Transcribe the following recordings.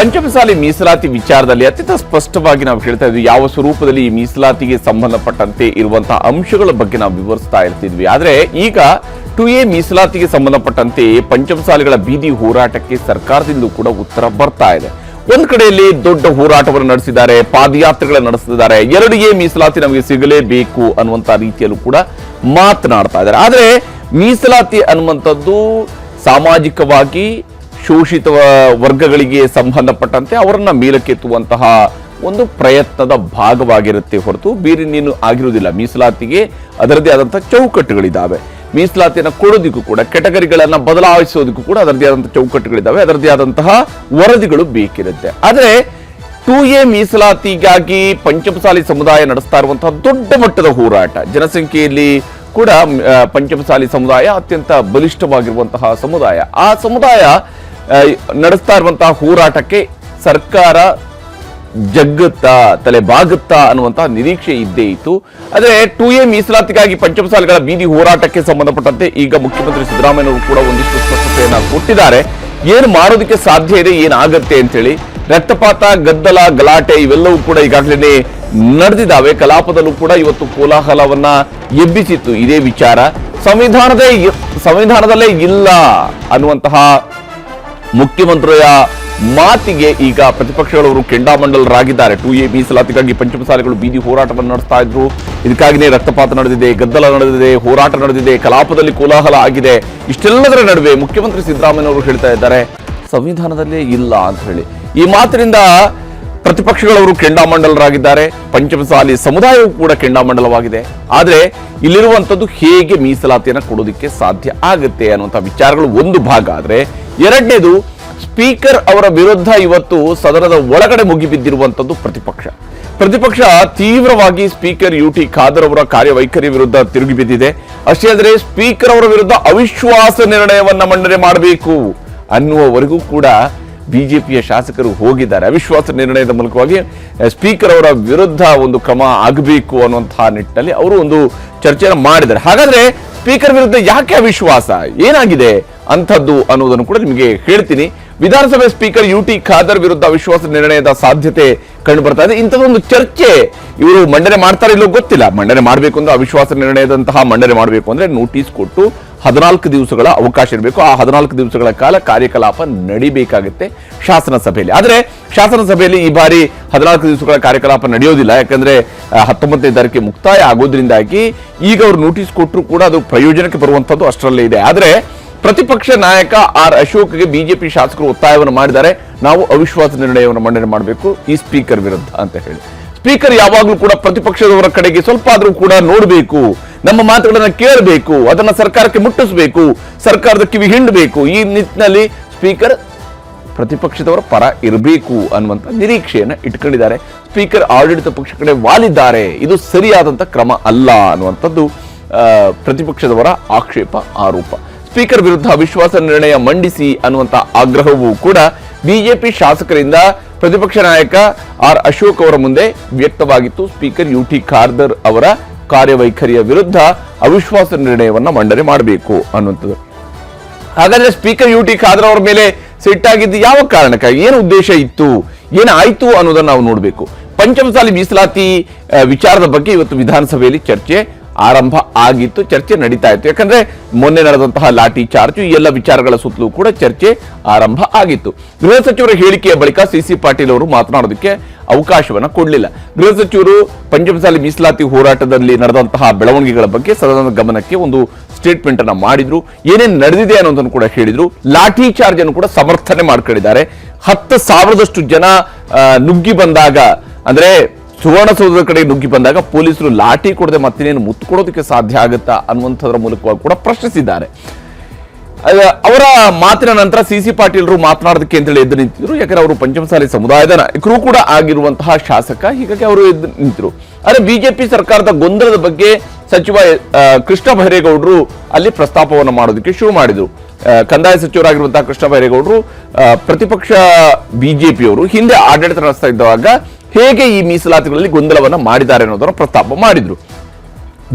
ಪಂಚಮಸಾಲಿ ಮೀಸಲಾತಿ ವಿಚಾರದಲ್ಲಿ ಅತ್ಯಂತ ಸ್ಪಷ್ಟವಾಗಿ ನಾವು ಹೇಳ್ತಾ ಇದ್ವಿ, ಯಾವ ಸ್ವರೂಪದಲ್ಲಿ ಈ ಮೀಸಲಾತಿಗೆ ಸಂಬಂಧಪಟ್ಟಂತೆ ಇರುವಂತಹ ಅಂಶಗಳ ಬಗ್ಗೆ ನಾವು ವಿವರಿಸ್ತಾ ಇರ್ತಿದ್ವಿ. ಆದ್ರೆ ಈಗ ಟು ಎ ಮೀಸಲಾತಿಗೆ ಸಂಬಂಧಪಟ್ಟಂತೆ ಪಂಚಮಸಾಲಿಗಳ ಬೀದಿ ಹೋರಾಟಕ್ಕೆ ಸರ್ಕಾರದಿಂದ ಕೂಡ ಉತ್ತರ ಬರ್ತಾ ಇದೆ. ಒಂದ್ ಕಡೆಯಲ್ಲಿ ದೊಡ್ಡ ಹೋರಾಟವನ್ನು ನಡೆಸಿದ್ದಾರೆ, ಪಾದಯಾತ್ರೆಗಳನ್ನು ನಡೆಸಿದ್ದಾರೆ ಎರಡು ಎ ಮೀಸಲಾತಿ ನಮಗೆ ಸಿಗಲೇಬೇಕು ಅನ್ನುವಂತ ರೀತಿಯಲ್ಲೂ ಕೂಡ ಮಾತನಾಡ್ತಾ ಇದ್ದಾರೆ. ಆದ್ರೆ ಮೀಸಲಾತಿ ಅನ್ನುವಂಥದ್ದು ಸಾಮಾಜಿಕವಾಗಿ ಶೋಷಿತ ವರ್ಗಗಳಿಗೆ ಸಂಬಂಧಪಟ್ಟಂತೆ ಅವರನ್ನ ಮೇಲಕ್ಕೆತ್ತುವಂತಹ ಒಂದು ಪ್ರಯತ್ನದ ಭಾಗವಾಗಿರುತ್ತೆ ಹೊರತು ಬೇರೆ ನೀನು ಆಗಿರುವುದಿಲ್ಲ. ಮೀಸಲಾತಿಗೆ ಅದರದೇ ಆದಂತಹ ಚೌಕಟ್ಟುಗಳಿದ್ದಾವೆ. ಮೀಸಲಾತಿಯನ್ನು ಕೊಡೋದಕ್ಕೂ ಕೂಡ ಕೆಟಗರಿಗಳನ್ನು ಬದಲಾಯಿಸೋದಕ್ಕೂ ಕೂಡ ಅದರದೇ ಆದಂತಹ ಚೌಕಟ್ಟುಗಳಿದ್ದಾವೆ. ಅದರದೇ ಆದಂತಹ ವರದಿಗಳು ಬೇಕಿರುತ್ತೆ. ಆದರೆ ಟು ಎ ಮೀಸಲಾತಿಗಾಗಿ ಪಂಚಮಸಾಲಿ ಸಮುದಾಯ ನಡೆಸ್ತಾ ಇರುವಂತಹ ದೊಡ್ಡ ಮಟ್ಟದ ಹೋರಾಟ, ಜನಸಂಖ್ಯೆಯಲ್ಲಿ ಕೂಡ ಪಂಚಮಸಾಲಿ ಸಮುದಾಯ ಅತ್ಯಂತ ಬಲಿಷ್ಠವಾಗಿರುವಂತಹ ಸಮುದಾಯ. ಆ ಸಮುದಾಯ ನಡೆಸ್ತಾ ಇರುವಂತಹ ಹೋರಾಟಕ್ಕೆ ಸರ್ಕಾರ ಜಗ್ಗುತ್ತಾ ತಲೆ ಬಾಗುತ್ತಾ ಅನ್ನುವಂತಹ ನಿರೀಕ್ಷೆ ಇದ್ದೇ ಇತ್ತು. ಆದರೆ ಟು ಎ ಮೀಸಲಾತಿಗಾಗಿ ಪಂಚಮಸಾಲಿಗಳ ಬೀದಿ ಹೋರಾಟಕ್ಕೆ ಸಂಬಂಧಪಟ್ಟಂತೆ ಈಗ ಮುಖ್ಯಮಂತ್ರಿ ಸಿದ್ದರಾಮಯ್ಯನವರು ಕೂಡ ಒಂದಿಷ್ಟು ಸ್ಪಷ್ಟತೆಯನ್ನು ಕೊಟ್ಟಿದ್ದಾರೆ. ಏನು ಮಾಡೋದಕ್ಕೆ ಸಾಧ್ಯ ಇದೆ ಏನಾಗತ್ತೆ ಅಂತೇಳಿ ರಕ್ತಪಾತ, ಗದ್ದಲ, ಗಲಾಟೆ ಇವೆಲ್ಲವೂ ಕೂಡ ಈಗಾಗಲೇ ನಡೆದಿದ್ದಾವೆ. ಕಲಾಪದಲ್ಲೂ ಕೂಡ ಇವತ್ತು ಕೋಲಾಹಲವನ್ನ ಎಬ್ಬಿಸಿತ್ತು. ಇದೇ ವಿಚಾರ. ಸಂವಿಧಾನದೇ ಸಂವಿಧಾನದಲ್ಲೇ ಇಲ್ಲ ಅನ್ನುವಂತಹ ಮುಖ್ಯಮಂತ್ರಿಯ ಮಾತಿಗೆ ಈಗ ಪ್ರತಿಪಕ್ಷಗಳವರು ಕೆಂಡಾಮಂಡಲರಾಗಿದ್ದಾರೆ. ಟು ಎ ಮೀಸಲಾತಿಗಾಗಿ ಪಂಚಮಸಾಲೆಗಳು ಬೀದಿ ಹೋರಾಟವನ್ನು ನಡೆಸ್ತಾ ಇದ್ರು. ಇದಕ್ಕಾಗಿನೇ ರಕ್ತಪಾತ ನಡೆದಿದೆ, ಗದ್ದಲ ನಡೆದಿದೆ, ಹೋರಾಟ ನಡೆದಿದೆ, ಕಲಾಪದಲ್ಲಿ ಕೋಲಾಹಲ ಆಗಿದೆ. ಇಷ್ಟೆಲ್ಲದರ ನಡುವೆ ಮುಖ್ಯಮಂತ್ರಿ ಸಿದ್ದರಾಮಯ್ಯನವರು ಹೇಳ್ತಾ ಇದ್ದಾರೆ, ಸಂವಿಧಾನದಲ್ಲೇ ಇಲ್ಲ ಅಂತ ಹೇಳಿ. ಈ ಮಾತಿನಿಂದ ಪ್ರತಿಪಕ್ಷಗಳವರು ಕೆಂಡಾಮಂಡಲರಾಗಿದ್ದಾರೆ. ಪಂಚಮಸಾಲಿ ಸಮುದಾಯವು ಕೂಡ ಕೆಂಡಾಮಂಡಲವಾಗಿದೆ. ಆದರೆ ಇಲ್ಲಿರುವಂಥದ್ದು ಹೇಗೆ ಮೀಸಲಾತಿಯನ್ನು ಕೊಡೋದಕ್ಕೆ ಸಾಧ್ಯ ಆಗುತ್ತೆ ಅನ್ನುವಂಥ ವಿಚಾರಗಳು ಒಂದು ಭಾಗ. ಆದ್ರೆ ಎರಡನೇದು, ಸ್ಪೀಕರ್ ಅವರ ವಿರುದ್ಧ ಇವತ್ತು ಸದನದ ಒಳಗಡೆ ಮುಗಿಬಿದ್ದಿರುವಂತದ್ದು ಪ್ರತಿಪಕ್ಷ. ಪ್ರತಿಪಕ್ಷ ತೀವ್ರವಾಗಿ ಸ್ಪೀಕರ್ ಯು ಟಿ ಖಾದರ್ ಅವರ ಕಾರ್ಯವೈಖರಿ ವಿರುದ್ಧ ತಿರುಗಿ ಬಿದ್ದಿದೆ. ಅಷ್ಟೇ ಆದರೆ ಸ್ಪೀಕರ್ ಅವರ ವಿರುದ್ಧ ಅವಿಶ್ವಾಸ ನಿರ್ಣಯವನ್ನ ಮಂಡನೆ ಮಾಡಬೇಕು ಅನ್ನುವವರೆಗೂ ಕೂಡ ಬಿಜೆಪಿಯ ಶಾಸಕರು ಹೋಗಿದ್ದಾರೆ. ಅವಿಶ್ವಾಸ ನಿರ್ಣಯದ ಮೂಲಕವಾಗಿ ಸ್ಪೀಕರ್ ಅವರ ವಿರುದ್ಧ ಒಂದು ಕ್ರಮ ಆಗಬೇಕು ಅನ್ನುವಂತಹ ನಿಟ್ಟಿನಲ್ಲಿ ಅವರು ಒಂದು ಚರ್ಚೆಯನ್ನು ಮಾಡಿದ್ದಾರೆ. ಹಾಗಾದ್ರೆ ಸ್ಪೀಕರ್ ವಿರುದ್ಧ ಯಾಕೆ ಅವಿಶ್ವಾಸ? ಏನಾಗಿದೆ? ಅಂಥದ್ದು ಅನ್ನೋದನ್ನು ಕೂಡ ನಿಮಗೆ ಹೇಳ್ತೀನಿ. ವಿಧಾನಸಭೆ ಸ್ಪೀಕರ್ ಯು ಟಿ ಖಾದರ್ ವಿರುದ್ಧ ಅವಿಶ್ವಾಸ ನಿರ್ಣಯದ ಸಾಧ್ಯತೆ ಕಂಡು ಬರ್ತಾ ಇದೆ. ಇಂಥದ್ದೊಂದು ಚರ್ಚೆ ಇವರು ಮಂಡನೆ ಮಾಡ್ತಾರೆ ಇಲ್ಲೋ ಗೊತ್ತಿಲ್ಲ. ಮಂಡನೆ ಮಾಡಬೇಕು ಅಂದ್ರೆ ಅವಿಶ್ವಾಸ ನಿರ್ಣಯದಂತಹ ಮಂಡನೆ ಮಾಡಬೇಕು ಅಂದ್ರೆ ನೋಟಿಸ್ ಕೊಟ್ಟು ಹದಿನಾಲ್ಕು ದಿವಸಗಳ ಅವಕಾಶ ಇರಬೇಕು. ಆ ಹದಿನಾಲ್ಕು ದಿವಸಗಳ ಕಾಲ ಕಾರ್ಯಕಲಾಪ ನಡಿಬೇಕಾಗುತ್ತೆ ಶಾಸನ ಸಭೆಯಲ್ಲಿ ಆದರೆ ಶಾಸನ ಸಭೆಯಲ್ಲಿ ಈ ಬಾರಿ ಹದಿನಾಲ್ಕು ದಿವಸಗಳ ಕಾರ್ಯಕಲಾಪ ನಡೆಯೋದಿಲ್ಲ. ಯಾಕಂದ್ರೆ ಹತ್ತೊಂಬತ್ತನೇ ತಾರೀಕಿಗೆ ಮುಕ್ತಾಯ ಆಗೋದ್ರಿಂದಾಗಿ ಈಗ ಅವರು ನೋಟಿಸ್ ಕೊಟ್ಟರು ಕೂಡ ಅದು ಪ್ರಯೋಜನಕ್ಕೆ ಬರುವಂತದ್ದು ಅಷ್ಟರಲ್ಲೇ ಇದೆ. ಆದರೆ ಪ್ರತಿಪಕ್ಷ ನಾಯಕ ಆರ್ ಅಶೋಕ್ಗೆ ಬಿಜೆಪಿ ಶಾಸಕರು ಒತ್ತಾಯವನ್ನು ಮಾಡಿದ್ದಾರೆ. ನಾವು ಅವಿಶ್ವಾಸ ನಿರ್ಣಯವನ್ನು ಮಂಡನೆ ಮಾಡಬೇಕು. ಈ ಸ್ಪೀಕರ್ ವಿರುದ್ಧ ಅಂತ ಹೇಳಿ. ಸ್ಪೀಕರ್ ಯಾವಾಗಲೂ ಕೂಡ ಪ್ರತಿಪಕ್ಷದವರ ಕಡೆಗೆ ಸ್ವಲ್ಪ ಆದರೂ ಕೂಡ ನೋಡಬೇಕು. ನಮ್ಮ ಮಾತುಗಳನ್ನ ಕೇಳಬೇಕು. ಅದನ್ನ ಸರ್ಕಾರಕ್ಕೆ ಮುಟ್ಟಿಸಬೇಕು. ಸರ್ಕಾರದ ಕಿವಿ ಹಿಂಡಬೇಕು. ಈ ನಿಟ್ಟಿನಲ್ಲಿ ಸ್ಪೀಕರ್ ಪ್ರತಿಪಕ್ಷದವರ ಪರ ಇರಬೇಕು ಅನ್ನುವಂತ ನಿರೀಕ್ಷೆಯನ್ನ ಇಟ್ಕೊಂಡಿದ್ದಾರೆ. ಸ್ಪೀಕರ್ ಆಡಳಿತ ಪಕ್ಷ ಕಡೆ ವಾಲಿದ್ದಾರೆ. ಇದು ಸರಿಯಾದಂತ ಕ್ರಮ ಅಲ್ಲ ಅನ್ನುವಂಥದ್ದು ಪ್ರತಿಪಕ್ಷದವರ ಆಕ್ಷೇಪ, ಆರೋಪ. ಸ್ಪೀಕರ್ ವಿರುದ್ಧ ಅವಿಶ್ವಾಸ ನಿರ್ಣಯ ಮಂಡಿಸಿ ಅನ್ನುವಂತ ಆಗ್ರಹವೂ ಕೂಡ ಬಿಜೆಪಿ ಶಾಸಕರಿಂದ ಪ್ರತಿಪಕ್ಷ ನಾಯಕ ಆರ್ ಅಶೋಕ್ ಅವರ ಮುಂದೆ ವ್ಯಕ್ತವಾಗಿತ್ತು. ಸ್ಪೀಕರ್ ಯು ಟಿ ಖಾರ್ದರ್ ಅವರ ಕಾರ್ಯವೈಖರಿಯ ವಿರುದ್ಧ ಅವಿಶ್ವಾಸ ನಿರ್ಣಯವನ್ನು ಮಂಡನೆ ಮಾಡಬೇಕು ಅನ್ನುವಂಥದ್ದು. ಹಾಗಾದ್ರೆ ಸ್ಪೀಕರ್ ಯು ಟಿ ಖಾದರ್ ಅವರ ಮೇಲೆ ಸಿಟ್ಟಾಗಿದ್ದು ಯಾವ ಕಾರಣಕ್ಕಾಗಿ? ಏನು ಉದ್ದೇಶ ಇತ್ತು? ಏನಾಯಿತು ಅನ್ನೋದನ್ನ ನಾವು ನೋಡಬೇಕು. ಪಂಚಮಸಾಲಿ ಮೀಸಲಾತಿ ವಿಚಾರದ ಬಗ್ಗೆ ಇವತ್ತು ವಿಧಾನಸಭೆಯಲ್ಲಿ ಚರ್ಚೆ ಆರಂಭ ಆಗಿತ್ತು, ಚರ್ಚೆ ನಡೀತಾ ಇತ್ತು. ಯಾಕಂದ್ರೆ ಮೊನ್ನೆ ನಡೆದಂತಹ ಲಾಠಿ ಚಾರ್ಜ್, ಈ ಎಲ್ಲ ವಿಚಾರಗಳ ಸುತ್ತಲೂ ಕೂಡ ಚರ್ಚೆ ಆರಂಭ ಆಗಿತ್ತು. ಗೃಹ ಸಚಿವರ ಹೇಳಿಕೆಯ ಬಳಿಕ ಸಿಸಿ ಪಾಟೀಲ್ ಅವರು ಮಾತನಾಡೋದಕ್ಕೆ ಅವಕಾಶವನ್ನ ಕೊಡಲಿಲ್ಲ. ಗೃಹ ಸಚಿವರು ಪಂಚಮಸಾಲಿ ಮೀಸಲಾತಿ ಹೋರಾಟದಲ್ಲಿ ನಡೆದಂತಹ ಬೆಳವಣಿಗೆಗಳ ಬಗ್ಗೆ ಸದನದ ಗಮನಕ್ಕೆ ಒಂದು ಸ್ಟೇಟ್ಮೆಂಟ್ ಅನ್ನ ಮಾಡಿದ್ರು. ಏನೇನು ನಡೆದಿದೆ ಅನ್ನೋದನ್ನು ಕೂಡ ಹೇಳಿದ್ರು. ಲಾಠಿ ಚಾರ್ಜ್ ಅನ್ನು ಕೂಡ ಸಮರ್ಥನೆ ಮಾಡ್ಕೊಂಡಿದ್ದಾರೆ. ಹತ್ತು ಸಾವಿರದಷ್ಟು ಜನ ನುಗ್ಗಿ ಬಂದಾಗ, ಅಂದ್ರೆ ಸುವರ್ಣಸೌಧದ ಕಡೆ ನುಗ್ಗಿ ಬಂದಾಗ ಪೊಲೀಸರು ಲಾಠಿ ಕೊಡದೆ ಮತ್ತಿನೇನು ಮುತ್ಕೊಡೋದಕ್ಕೆ ಸಾಧ್ಯ ಆಗುತ್ತಾ ಅನ್ನುವಂಥದ್ರ ಮೂಲಕವಾಗಿ ಕೂಡ ಪ್ರಶ್ನಿಸಿದ್ದಾರೆ. ಅವರ ಮಾತಿನ ನಂತರ ಸಿ ಸಿ ಪಾಟೀಲ್ರು ಮಾತನಾಡೋದಕ್ಕೆ ಅಂತೇಳಿ ಎದ್ದು ನಿಂತಿದ್ರು. ಯಾಕಂದ್ರೆ ಅವರು ಪಂಚಮಸಾಲಿ ಸಮುದಾಯದ ನಾಯಕರು ಕೂಡ ಆಗಿರುವಂತಹ ಶಾಸಕ. ಹೀಗಾಗಿ ಅವರು ಎದ್ದು ನಿಂತರು ಆದ್ರೆ ಬಿಜೆಪಿ ಸರ್ಕಾರದ ಗೊಂದಲದ ಬಗ್ಗೆ ಸಚಿವ ಕೃಷ್ಣ ಬೈರೇಗೌಡರು ಅಲ್ಲಿ ಪ್ರಸ್ತಾಪವನ್ನು ಮಾಡೋದಕ್ಕೆ ಶುರು ಮಾಡಿದ್ರು. ಕಂದಾಯ ಸಚಿವರಾಗಿರುವಂತಹ ಕೃಷ್ಣ ಬೈರೇಗೌಡರು ಪ್ರತಿಪಕ್ಷ ಬಿಜೆಪಿಯವರು ಹಿಂದೆ ಆಡಳಿತ ನಡೆಸ್ತಾ ಇದ್ದಾಗ ಹೇಗೆ ಈ ಮೀಸಲಾತಿಗಳಲ್ಲಿ ಗೊಂದಲವನ್ನ ಮಾಡಿದ್ದಾರೆ ಅನ್ನೋದನ್ನು ಪ್ರಸ್ತಾಪ ಮಾಡಿದ್ರು.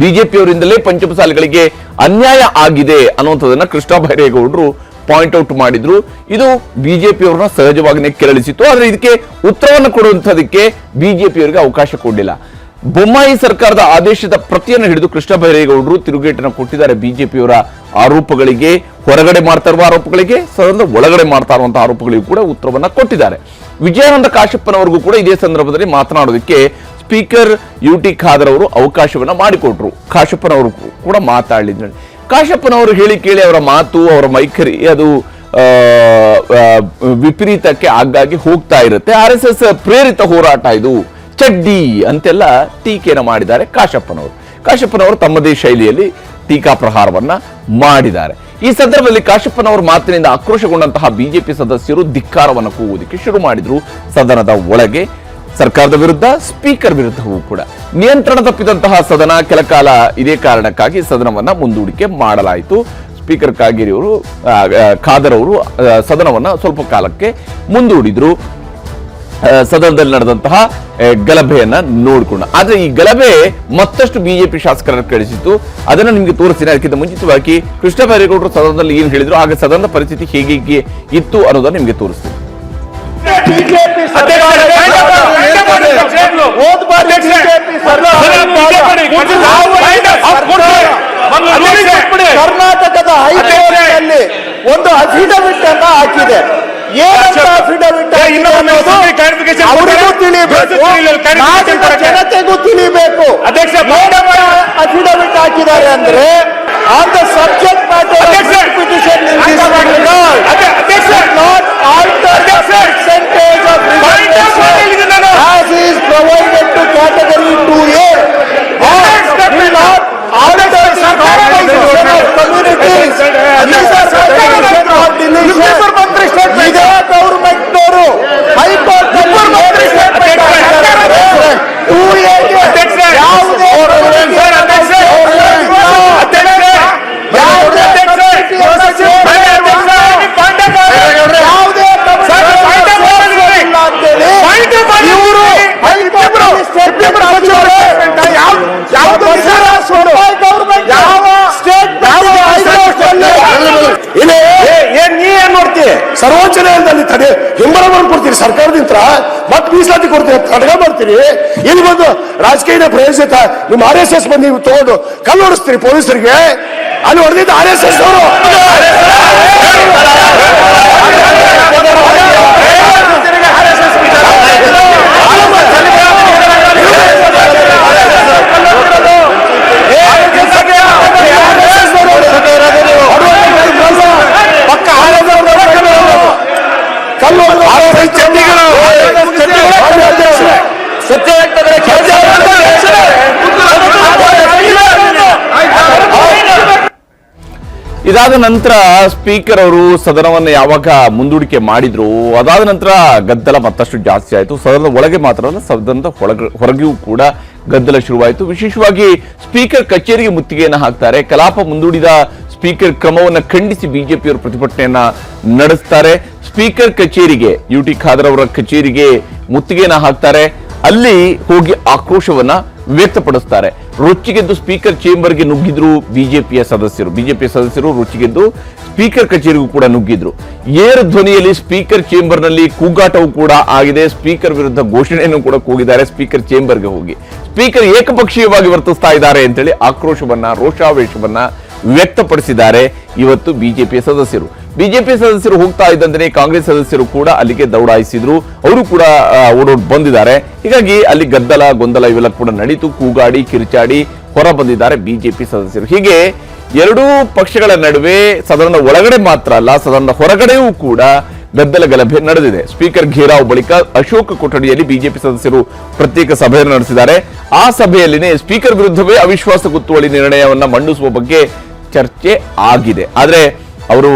ಬಿಜೆಪಿಯವರಿಂದಲೇ ಪಂಚಮಸಾಲಿಗಳಿಗೆ ಅನ್ಯಾಯ ಆಗಿದೆ ಅನ್ನುವಂಥದ್ದನ್ನ ಕೃಷ್ಣ ಬೈರೇಗೌಡರು ಪಾಯಿಂಟ್ ಔಟ್ ಮಾಡಿದ್ರು. ಇದು ಬಿಜೆಪಿಯವ್ರನ್ನ ಸಹಜವಾಗಿನೇ ಕೆರಳಿಸಿತ್ತು, ಆದರೆ ಇದಕ್ಕೆ ಉತ್ತರವನ್ನು ಕೊಡುವಂತದಕ್ಕೆ ಬಿಜೆಪಿಯವರಿಗೆ ಅವಕಾಶ ಕೊಡಲಿಲ್ಲ. ಬೊಮ್ಮಾಯಿ ಸರ್ಕಾರದ ಆದೇಶದ ಪ್ರತಿಯನ್ನು ಹಿಡಿದು ಕೃಷ್ಣ ಬೈರೇಗೌಡರು ತಿರುಗೇಟನ್ನು ಕೊಟ್ಟಿದ್ದಾರೆ. ಬಿಜೆಪಿಯವರ ಆರೋಪಗಳಿಗೆ ಹೊರಗಡೆ ಮಾಡ್ತಾ ಇರುವ ಆರೋಪಗಳಿಗೆ ಸದನದ ಒಳಗಡೆ ಮಾಡ್ತಾ ಇರುವಂತಹ ಆರೋಪಗಳಿಗೂ ಕೂಡ ಉತ್ತರವನ್ನ ಕೊಟ್ಟಿದ್ದಾರೆ. ವಿಜಯಾನಂದ ಕಾಶಪ್ಪನವರಿಗೂ ಕೂಡ ಇದೇ ಸಂದರ್ಭದಲ್ಲಿ ಮಾತನಾಡೋದಕ್ಕೆ ಸ್ಪೀಕರ್ ಯು ಟಿ ಖಾದರ್ ಅವರು ಅವಕಾಶವನ್ನ ಮಾಡಿಕೊಟ್ರು. ಕಾಶಪ್ಪನವರು ಕೂಡ ಮಾತಾಡಲಿದ್ದಾರೆ ಕಾಶಪ್ಪನವರು ಹೇಳಿ ಕೇಳಿ ಅವರ ಮಾತು, ಅವರ ಮೈಖರಿ ಅದು ವಿಪರೀತಕ್ಕೆ ಆಗಾಗಿ ಹೋಗ್ತಾ ಇರುತ್ತೆ. ಆರ್ ಪ್ರೇರಿತ ಹೋರಾಟ ಇದು. ಚಡ್ಡಿ ಅಂತೆಲ್ಲ ಟೀಕೆಯನ್ನು ಮಾಡಿದ್ದಾರೆ ಕಾಶಪ್ಪನವರು. ಕಾಶಪ್ಪನವರು ತಮ್ಮದೇ ಶೈಲಿಯಲ್ಲಿ ಟೀಕಾ ಪ್ರಹಾರವನ್ನ ಮಾಡಿದ್ದಾರೆ. ಈ ಸಂದರ್ಭದಲ್ಲಿ ಕಾಶಪ್ಪನವರ ಮಾತಿನಿಂದ ಆಕ್ರೋಶಗೊಂಡಂತಹ ಬಿಜೆಪಿ ಸದಸ್ಯರು ಧಿಕ್ಕಾರವನ್ನು ಕೂಗುವುದಕ್ಕೆ ಶುರು ಮಾಡಿದ್ರು. ಸದನದ ಒಳಗೆ ಸರ್ಕಾರದ ವಿರುದ್ಧ ಸ್ಪೀಕರ್ ವಿರುದ್ಧವೂ ಕೂಡ. ನಿಯಂತ್ರಣ ತಪ್ಪಿದಂತಹ ಸದನ ಕೆಲ ಕಾಲ ಇದೇ ಕಾರಣಕ್ಕಾಗಿ ಸದನವನ್ನ ಮುಂದೂಡಿಕೆ ಮಾಡಲಾಯಿತು. ಸ್ಪೀಕರ್ ಕಾಗೇರಿ ಅವರು ಆ, ಆ, ಖಾದರ್ ಅವರು ಸದನವನ್ನ ಸ್ವಲ್ಪ ಕಾಲಕ್ಕೆ ಮುಂದೂಡಿದ್ರು. ಸದನದಲ್ಲಿ ನಡೆದಂತಹ ಗಲಭೆಯನ್ನ ನೋಡಿಕೊಂಡು. ಆದ್ರೆ ಈ ಗಲಭೆ ಮತ್ತಷ್ಟು ಬಿಜೆಪಿ ಶಾಸಕರನ್ನು ಕಳಿಸಿತ್ತು ಅದನ್ನ ನಿಮಗೆ ತೋರಿಸ್ತೀನಿ. ಅದಕ್ಕಿಂತ ಮುಂಚಿತವಾಗಿ ಕೃಷ್ಣ ಬೈರೇಗೌಡರು ಸದನದಲ್ಲಿ ಏನ್ ಹೇಳಿದ್ರು ಆಗ ಸದನದ ಪರಿಸ್ಥಿತಿ ಹೇಗೆ ಹೇಗೆ ಇತ್ತು ಅನ್ನೋದನ್ನ ನಿಮಗೆ ತೋರಿಸ್ತೀನಿ. ಕರ್ನಾಟಕದ ಹೈಕೋರ್ಟ್ನಲ್ಲಿ ಒಂದು ಅಫಿಡವಿಟ್ ಅನ್ನ ಹಾಕಿದೆ. ಏನಂತ ಅಫಿಡವಿಟ್ ಅವರಿಗೂ ತಿಳಿಬೇಕು ನಾಡಿನ ಜನತೆಗೂ ತಿಳಿಬೇಕು ಅಧ್ಯಕ್ಷ, ಅಫಿಡವಿಟ್ ಹಾಕಿದ್ದಾರೆ ಅಂದ್ರೆ ಆನ್ ದ ಸಬ್ಜೆಕ್ಟ್ ಅಧ್ಯಕ್ಷ, ಪಿಟಿಷನ್ ಅಧ್ಯಕ್ಷ, not alter percentage of Point of order ಇದೆ ನಾನು. as is provided to category 2A or will not alter the composition of communities. ಮಾಡ್ತೀರಿ ಇಲ್ಲಿ ಬಂದು ರಾಜಕೀಯ ಪ್ರಯೋಜಿತ ನಿಮ್ಮ ಆರ್ ಎಸ್ ಎಸ್ ಬಂದು ನೀವು ತಗೊಂಡು ಕಲ್ಲು ಹೊಡಿಸ್ತೀರಿ ಪೊಲೀಸರಿಗೆ? ಅಲ್ಲಿ ಹೊಡೆದಿದ್ದ ಆರ್ ಎಸ್ ಎಸ್ ಅವರು. ಇದಾದ ನಂತರ ಸ್ಪೀಕರ್ ಅವರು ಸದನವನ್ನು ಯಾವಾಗ ಮುಂದೂಡಿಕೆ ಮಾಡಿದ್ರು, ಅದಾದ ನಂತರ ಗದ್ದಲ ಮತ್ತಷ್ಟು ಜಾಸ್ತಿ ಆಯಿತು. ಸದನದ ಒಳಗೆ ಮಾತ್ರ ಅಲ್ಲ, ಸದನದ ಹೊರಗೆ ಹೊರಗೆಯೂ ಕೂಡ ಗದ್ದಲ ಶುರುವಾಯಿತು. ವಿಶೇಷವಾಗಿ ಸ್ಪೀಕರ್ ಕಚೇರಿಗೆ ಮುತ್ತಿಗೆಯನ್ನು ಹಾಕ್ತಾರೆ. ಕಲಾಪ ಮುಂದೂಡಿದ ಸ್ಪೀಕರ್ ಕ್ರಮವನ್ನು ಖಂಡಿಸಿ ಬಿಜೆಪಿಯವರು ಪ್ರತಿಭಟನೆಯನ್ನ ನಡೆಸ್ತಾರೆ. ಸ್ಪೀಕರ್ ಕಚೇರಿಗೆ, ಯು ಟಿ ಖಾದರ್ ಅವರ ಕಚೇರಿಗೆ ಮುತ್ತಿಗೆಯನ್ನು ಹಾಕ್ತಾರೆ. ಅಲ್ಲಿ ಹೋಗಿ ಆಕ್ರೋಶವನ್ನ ವ್ಯಕ್ತಪಡಿಸ್ತಾರೆ. ರೊಚ್ಚಿಗೆದ್ದು ಸ್ಪೀಕರ್ ಚೇಂಬರ್ಗೆ ನುಗ್ಗಿದ್ರು ಬಿಜೆಪಿಯ ಸದಸ್ಯರು. ಬಿಜೆಪಿಯ ಸದಸ್ಯರು ರೊಚ್ಚಿಗೆದ್ದು ಸ್ಪೀಕರ್ ಕಚೇರಿಗೂ ಕೂಡ ನುಗ್ಗಿದ್ರು. ಏರ್ ಧ್ವನಿಯಲ್ಲಿ ಸ್ಪೀಕರ್ ಚೇಂಬರ್ನಲ್ಲಿ ಕೂಗಾಟವೂ ಕೂಡ ಆಗಿದೆ. ಸ್ಪೀಕರ್ ವಿರುದ್ಧ ಘೋಷಣೆಯನ್ನು ಕೂಡ ಕೂಗಿದ್ದಾರೆ. ಸ್ಪೀಕರ್ ಚೇಂಬರ್ಗೆ ಹೋಗಿ. ಸ್ಪೀಕರ್ ಏಕಪಕ್ಷೀಯವಾಗಿ ವರ್ತಿಸ್ತಾ ಇದ್ದಾರೆ ಅಂತೇಳಿ ಆಕ್ರೋಶವನ್ನ, ರೋಷಾವೇಶವನ್ನ ವ್ಯಕ್ತಪಡಿಸಿದ್ದಾರೆ ಇವತ್ತು ಬಿಜೆಪಿಯ ಸದಸ್ಯರು. ಬಿಜೆಪಿ ಸದಸ್ಯರು ಹೋಗ್ತಾ ಇದ್ದಂತೆ ಕಾಂಗ್ರೆಸ್ ಸದಸ್ಯರು ಕೂಡ ಅಲ್ಲಿಗೆ ದೌಡಾಯಿಸಿದ್ರು. ಅವರು ಕೂಡ ಓಡೋಡ್ ಬಂದಿದ್ದಾರೆ. ಹೀಗಾಗಿ ಅಲ್ಲಿ ಗದ್ದಲ, ಗೊಂದಲ ಇವೆಲ್ಲ ಕೂಡ ನಡೀತು. ಕೂಗಾಡಿ, ಕಿರುಚಾಡಿ ಹೊರ ಬಂದಿದ್ದಾರೆ ಬಿಜೆಪಿ ಸದಸ್ಯರು. ಹೀಗೆ ಎರಡೂ ಪಕ್ಷಗಳ ನಡುವೆ ಸದನದ ಒಳಗಡೆ ಮಾತ್ರ ಅಲ್ಲ ಸದನದ ಹೊರಗಡೆಯೂ ಕೂಡ ಗದ್ದಲ ಗಲಭೆ ನಡೆದಿದೆ. ಸ್ಪೀಕರ್ ಘೇರಾವ್ ಬಳಿಕ ಅಶೋಕ ಕೊಠಡಿಯಲ್ಲಿ ಬಿಜೆಪಿ ಸದಸ್ಯರು ಪ್ರತ್ಯೇಕ ಸಭೆಯನ್ನು ನಡೆಸಿದ್ದಾರೆ. ಆ ಸಭೆಯಲ್ಲಿನೇ ಸ್ಪೀಕರ್ ವಿರುದ್ಧವೇ ಅವಿಶ್ವಾಸ ಗೊತ್ತುವಳಿ ನಿರ್ಣಯವನ್ನ ಮಂಡಿಸುವ ಬಗ್ಗೆ ಚರ್ಚೆ ಆಗಿದೆ. ಆದ್ರೆ ಅವರು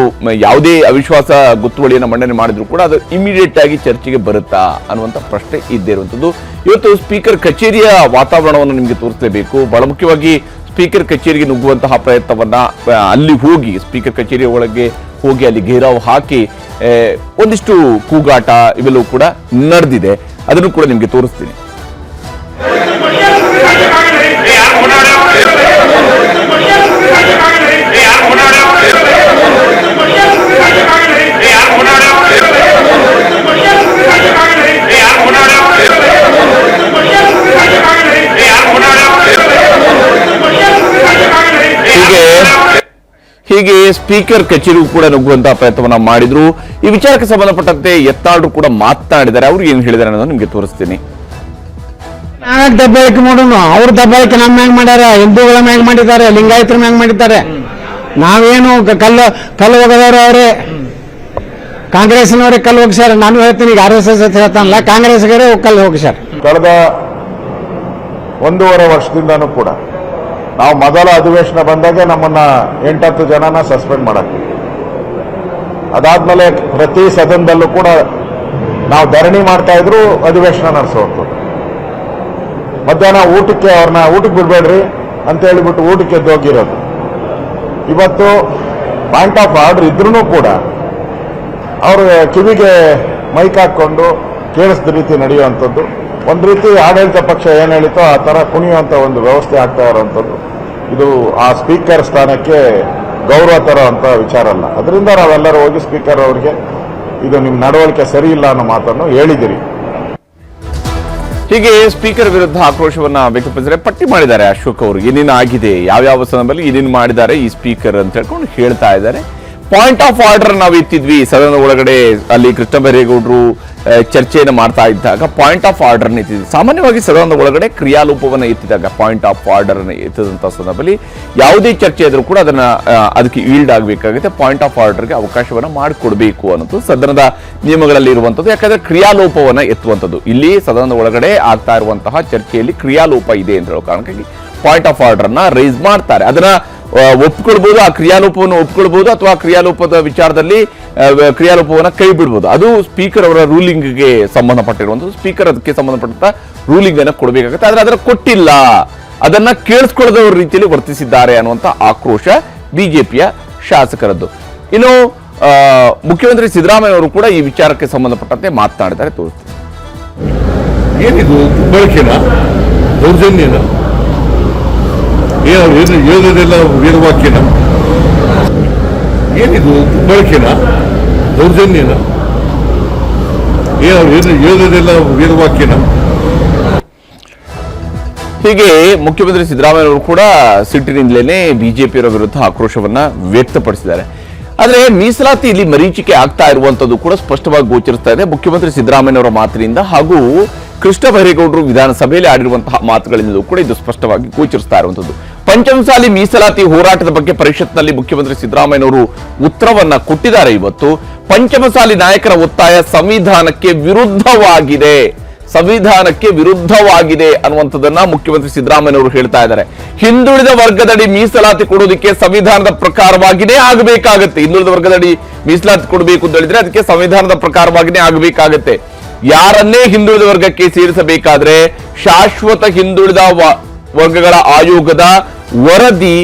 ಯಾವುದೇ ಅವಿಶ್ವಾಸ ಗೊತ್ತುವಳಿಯನ್ನು ಮಂಡನೆ ಮಾಡಿದ್ರು ಕೂಡ ಅದು ಇಮಿಡಿಯೇಟ್ ಆಗಿ ಚರ್ಚೆಗೆ ಬರುತ್ತಾ ಅನ್ನುವಂಥ ಪ್ರಶ್ನೆ ಇದ್ದೇ ಇರುವಂಥದ್ದು. ಇವತ್ತು ಸ್ಪೀಕರ್ ಕಚೇರಿಯ ವಾತಾವರಣವನ್ನು ನಿಮಗೆ ತೋರಿಸಲೇಬೇಕು. ಬಹಳ ಮುಖ್ಯವಾಗಿ ಸ್ಪೀಕರ್ ಕಚೇರಿಗೆ ನುಗ್ಗುವಂತಹ ಪ್ರಯತ್ನವನ್ನ ಅಲ್ಲಿ ಹೋಗಿ, ಸ್ಪೀಕರ್ ಕಚೇರಿಯ ಒಳಗೆ ಹೋಗಿ ಅಲ್ಲಿ ಘೇರಾವ್ ಹಾಕಿ ಒಂದಿಷ್ಟು ಕೂಗಾಟ ಇವೆಲ್ಲವೂ ಕೂಡ ನಡೆದಿದೆ. ಅದನ್ನು ಕೂಡ ನಿಮಗೆ ತೋರಿಸ್ತೀನಿ ಯಾರು ಹೀಗೆ ಸ್ಪೀಕರ್ ಕಚೇರಿಗೂ ಕೂಡ ನುಗ್ಗುವಂತಹ ಪ್ರಯತ್ನವನ್ನ ಮಾಡಿದ್ರು. ಈ ವಿಚಾರಕ್ಕೆ ಸಂಬಂಧಪಟ್ಟಂತೆ ಎತ್ತಾಳರು ಕೂಡ ಮಾತನಾಡಿದ್ದಾರೆ. ಅವ್ರು ಏನ್ ಹೇಳಿದ್ದಾರೆ ಅನ್ನೋದು ನಿಮ್ಗೆ ತೋರಿಸ್ತೀನಿ. ನಾವ್ಯಾಕ್ ದಬ್ಬಾಳಿಕೆ ಮಾಡೋಣ ಅವ್ರ ದಬ್ಬಾಳಿಕೆ ನಮ್ಮ ಮ್ಯಾಗ ಮಾಡ್ಯಾರ ಹಿಂದೂಗಳ ಮ್ಯಾಗ ಮಾಡಿದ್ದಾರೆ ಲಿಂಗಾಯತರ ಮ್ಯಾಗ ಮಾಡಿದ್ದಾರೆ. ನಾವೇನು ಕಲ್ಲು ಕಲ್ಲು ಹೋಗದವ್ರು ಅವರೇ. ಕಾಂಗ್ರೆಸ್ನವರೇ ಕಲ್ಲು ಹೋಗ್ಸ್ಯಾರ ನಾನು ಹೇಳ್ತೀನಿ ಈಗ ಆರ್ ಎಸ್ ಎಸ್ ಹೇಳ್ತಾನಲ್ಲ ಕಾಂಗ್ರೆಸ್ಗರೇ ಕಲ್ಲು ಹೋಗ್ಸ್ಯಾರ ಕಳೆದ ಒಂದೂವರೆ ವರ್ಷದಿಂದನೂ ಕೂಡ ನಾವು ಮೊದಲ ಅಧಿವೇಶನ ಬಂದಾಗ ನಮ್ಮನ್ನ ಎಂಟತ್ತು ಜನನ ಸಸ್ಪೆಂಡ್ ಮಾಡಕ್ಕೆ ಅದಾದ್ಮೇಲೆ ಪ್ರತಿ ಸದನದಲ್ಲೂ ಕೂಡ ನಾವು ಧರಣಿ ಮಾಡ್ತಾ ಇದ್ರು ಅಧಿವೇಶನ ನಡೆಸೋದು ಮಧ್ಯಾಹ್ನ ಊಟಕ್ಕೆ ಅವ್ರನ್ನ ಊಟಕ್ಕೆ ಬಿಡಬೇಡ್ರಿ ಅಂತ ಹೇಳಿಬಿಟ್ಟು ಊಟಕ್ಕೆ ಎದ್ದೋಗಿರೋದು ಇವತ್ತು ಪಾಯಿಂಟ್ ಆಫ್ ಆರ್ಡರ್ ಇದ್ರೂ ಕೂಡ ಅವರು ಕಿವಿಗೆ ಮೈಕ್ ಹಾಕೊಂಡು ಕೇಳಿಸಿದ ರೀತಿ ನಡೆಯುವಂಥದ್ದು. ಒಂದು ರೀತಿ ಆಡಳಿತ ಪಕ್ಷ ಏನು ಹೇಳಿತೋ ಆ ಥರ ಕುಣಿಯುವಂಥ ಒಂದು ವ್ಯವಸ್ಥೆ ಆಗ್ತಾ ಇರೋವಂಥದ್ದು. ಇದು ಆ ಸ್ಪೀಕರ್ ಸ್ಥಾನಕ್ಕೆ ಗೌರವ ತರೋವಂಥ ವಿಚಾರ ಅಲ್ಲ ಅದರಿಂದ ನಾವೆಲ್ಲರೂ ಹೋಗಿ ಸ್ಪೀಕರ್ ಅವರಿಗೆ, ಇದು ನಿಮ್ಮ ನಡವಳಿಕೆ ಸರಿ ಇಲ್ಲ ಅನ್ನೋ ಮಾತನ್ನು ಹೇಳಿದಿರಿ. ಹೀಗೆ ಸ್ಪೀಕರ್ ವಿರುದ್ಧ ಆಕ್ರೋಶವನ್ನ ವ್ಯಕ್ತಪಡಿಸಿದರೆ ಪಟ್ಟಿ ಮಾಡಿದ್ದಾರೆ ಅಶೋಕ್ ಅವರು. ಏನೇನು ಆಗಿದೆ ಯಾವ್ಯಾವ ಸಂದರ್ಭದಲ್ಲಿ ಏನೇನು ಮಾಡಿದ್ದಾರೆ ಈ ಸ್ಪೀಕರ್ ಅಂತ ಹೇಳ್ಕೊಂಡು ಹೇಳ್ತಾ ಇದ್ದಾರೆ. ಪಾಯಿಂಟ್ ಆಫ್ ಆರ್ಡರ್ ನಾವು ಇತ್ತಿದ್ವಿ ಸದನದ ಒಳಗಡೆ ಅಲ್ಲಿ ಕೃಷ್ಣ ಬೈರೇಗೌಡರು ಚರ್ಚೆಯನ್ನು ಮಾಡ್ತಾ ಇದ್ದಾಗ ಪಾಯಿಂಟ್ ಆಫ್ ಆರ್ಡರ್ ಎತ್ತಿದೆ ಸಾಮಾನ್ಯವಾಗಿ ಸದನದ ಒಳಗಡೆ ಕ್ರಿಯಾಲೋಪವನ್ನು ಎತ್ತಿದಾಗ ಪಾಯಿಂಟ್ ಆಫ್ ಆರ್ಡರ್ ಎತ್ತಿದಂಥ ಸಂದರ್ಭದಲ್ಲಿ ಯಾವುದೇ ಚರ್ಚೆ ಆದರೂ ಕೂಡ ಅದನ್ನ ಅದಕ್ಕೆ ಈಲ್ಡ್ ಆಗಬೇಕಾಗುತ್ತೆ. ಪಾಯಿಂಟ್ ಆಫ್ ಆರ್ಡರ್ಗೆ ಅವಕಾಶವನ್ನು ಮಾಡಿಕೊಡಬೇಕು ಅನ್ನೋದು ಸದನದ ನಿಯಮಗಳಲ್ಲಿ ಇರುವಂತದ್ದು ಯಾಕಂದ್ರೆ ಕ್ರಿಯಾಲೋಪವನ್ನು ಎತ್ತುವಂಥದ್ದು. ಇಲ್ಲಿ ಸದನದ ಒಳಗಡೆ ಆಗ್ತಾ ಇರುವಂತಹ ಚರ್ಚೆಯಲ್ಲಿ ಕ್ರಿಯಾಲೋಪ ಇದೆ ಅಂತ ಹೇಳೋ ಕಾರಣಕ್ಕಾಗಿ ಪಾಯಿಂಟ್ ಆಫ್ ಆರ್ಡರ್ನ ರೈಸ್ ಮಾಡ್ತಾರೆ. ಅದನ್ನ ಒಪ್ಕೊಳ್ಬಹುದು ಆ ಕ್ರಿಯಾಲೋಪವನ್ನು ಒಪ್ಕೊಳ್ಬಹುದು ಅಥವಾ ಕ್ರಿಯಾಲೋಪದ ವಿಚಾರದಲ್ಲಿ ಕ್ರಿಯಾಲೋಪವನ್ನು ಕೈ ಬಿಡ್ಬೋದು. ಅದು ಸ್ಪೀಕರ್ ಅವರ ರೂಲಿಂಗ್ಗೆ ಸಂಬಂಧಪಟ್ಟಿರುವಂಥದ್ದು. ಸ್ಪೀಕರ್ ಅದಕ್ಕೆ ಸಂಬಂಧಪಟ್ಟಂತ ರೂಲಿಂಗ್ ಅನ್ನು ಕೊಡಬೇಕಾಗುತ್ತೆ. ಆದರೆ ಅದರ ಕೊಟ್ಟಿಲ್ಲ. ಅದನ್ನ ಕೇಳಿಸ್ಕೊಳ್ಳದವ್ರ ರೀತಿಯಲ್ಲಿ ವರ್ತಿಸಿದ್ದಾರೆ ಅನ್ನುವಂಥ ಆಕ್ರೋಶ ಬಿಜೆಪಿಯ ಶಾಸಕರದ್ದು. ಇನ್ನು ಮುಖ್ಯಮಂತ್ರಿ ಸಿದ್ದರಾಮಯ್ಯ ಅವರು ಕೂಡ ಈ ವಿಚಾರಕ್ಕೆ ಸಂಬಂಧಪಟ್ಟಂತೆ ಮಾತನಾಡಿದ್ದಾರೆ. ತೋರಿಸ್ತೀನಿ. ಏನಿದು? ದೌರ್ಜನ್ಯನ? ಹೇಳೋದೆಲ್ಲ ವೀರವಾಕ್ಯನ? ಏನಿದು ಬಳಕೆನ? ದೌರ್ಜನ್ಯನ? ಹೇಳೋದೆಲ್ಲ ವೀರವಾಕ್ಯನ? ಹೀಗೆ ಮುಖ್ಯಮಂತ್ರಿ ಸಿದ್ದರಾಮಯ್ಯ ಅವರು ಕೂಡ ಸಿಟ್ಟಿನಿಂದಲೇ ಬಿಜೆಪಿಯವರ ವಿರುದ್ಧ ಆಕ್ರೋಶವನ್ನ ವ್ಯಕ್ತಪಡಿಸಿದ್ದಾರೆ. ಆದರೆ ಮೀಸಲಾತಿ ಇಲ್ಲಿ ಮರೀಚಿಕೆ ಆಗ್ತಾ ಇರುವಂತದ್ದು ಕೂಡ ಸ್ಪಷ್ಟವಾಗಿ ಗೋಚರಿಸ್ತಾ ಇದೆ. ಮುಖ್ಯಮಂತ್ರಿ ಸಿದ್ದರಾಮಯ್ಯನವರ ಮಾತಿನಿಂದ ಹಾಗೂ ಕೃಷ್ಣ ಬೈರೇಗೌಡರು ವಿಧಾನಸಭೆಯಲ್ಲಿ ಆಡಿರುವಂತಹ ಮಾತುಗಳಿಂದಲೂ ಕೂಡ ಇದು ಸ್ಪಷ್ಟವಾಗಿ ಗೋಚರಿಸ್ತಾ ಇರುವಂತದ್ದು. ಪಂಚಮಸಾಲಿ ಮೀಸಲಾತಿ ಹೋರಾಟದ ಬಗ್ಗೆ ಪರಿಷತ್ನಲ್ಲಿ ಮುಖ್ಯಮಂತ್ರಿ ಸಿದ್ದರಾಮಯ್ಯನವರು ಉತ್ತರವನ್ನ ಕೊಟ್ಟಿದ್ದಾರೆ ಇವತ್ತು. ಪಂಚಮಸಾಲಿ ನಾಯಕರ ಒತ್ತಾಯ ಸಂವಿಧಾನಕ್ಕೆ ವಿರುದ್ಧವಾಗಿದೆ. ಸಂವಿಧಾನಕ್ಕೆ ವಿರುದ್ಧವಾಗಿದೆ ಅನ್ನುವಂಥದ್ದನ್ನ ಮುಖ್ಯಮಂತ್ರಿ ಸಿದ್ದರಾಮಯ್ಯನವರು ಹೇಳ್ತಾ ಇದ್ದಾರೆ. ಹಿಂದುಳಿದ ವರ್ಗದಡಿ ಮೀಸಲಾತಿ ಕೊಡುವುದಕ್ಕೆ ಸಂವಿಧಾನದ ಪ್ರಕಾರವಾಗಿನೇ ಆಗಬೇಕಾಗತ್ತೆ. ಹಿಂದುಳಿದ ವರ್ಗದಡಿ ಮೀಸಲಾತಿ ಕೊಡಬೇಕು ಅಂತ ಹೇಳಿದ್ರೆ ಅದಕ್ಕೆ ಸಂವಿಧಾನದ ಪ್ರಕಾರವಾಗಿನೇ ಆಗಬೇಕಾಗತ್ತೆ. ಯಾರನ್ನೇ ಹಿಂದುಳಿದ ವರ್ಗಕ್ಕೆ ಸೇರಿಸಬೇಕಾದ್ರೆ ಶಾಶ್ವತ ಹಿಂದುಳಿದ ವರ್ಗಗಳ ಆಯೋಗದ ವರದಿ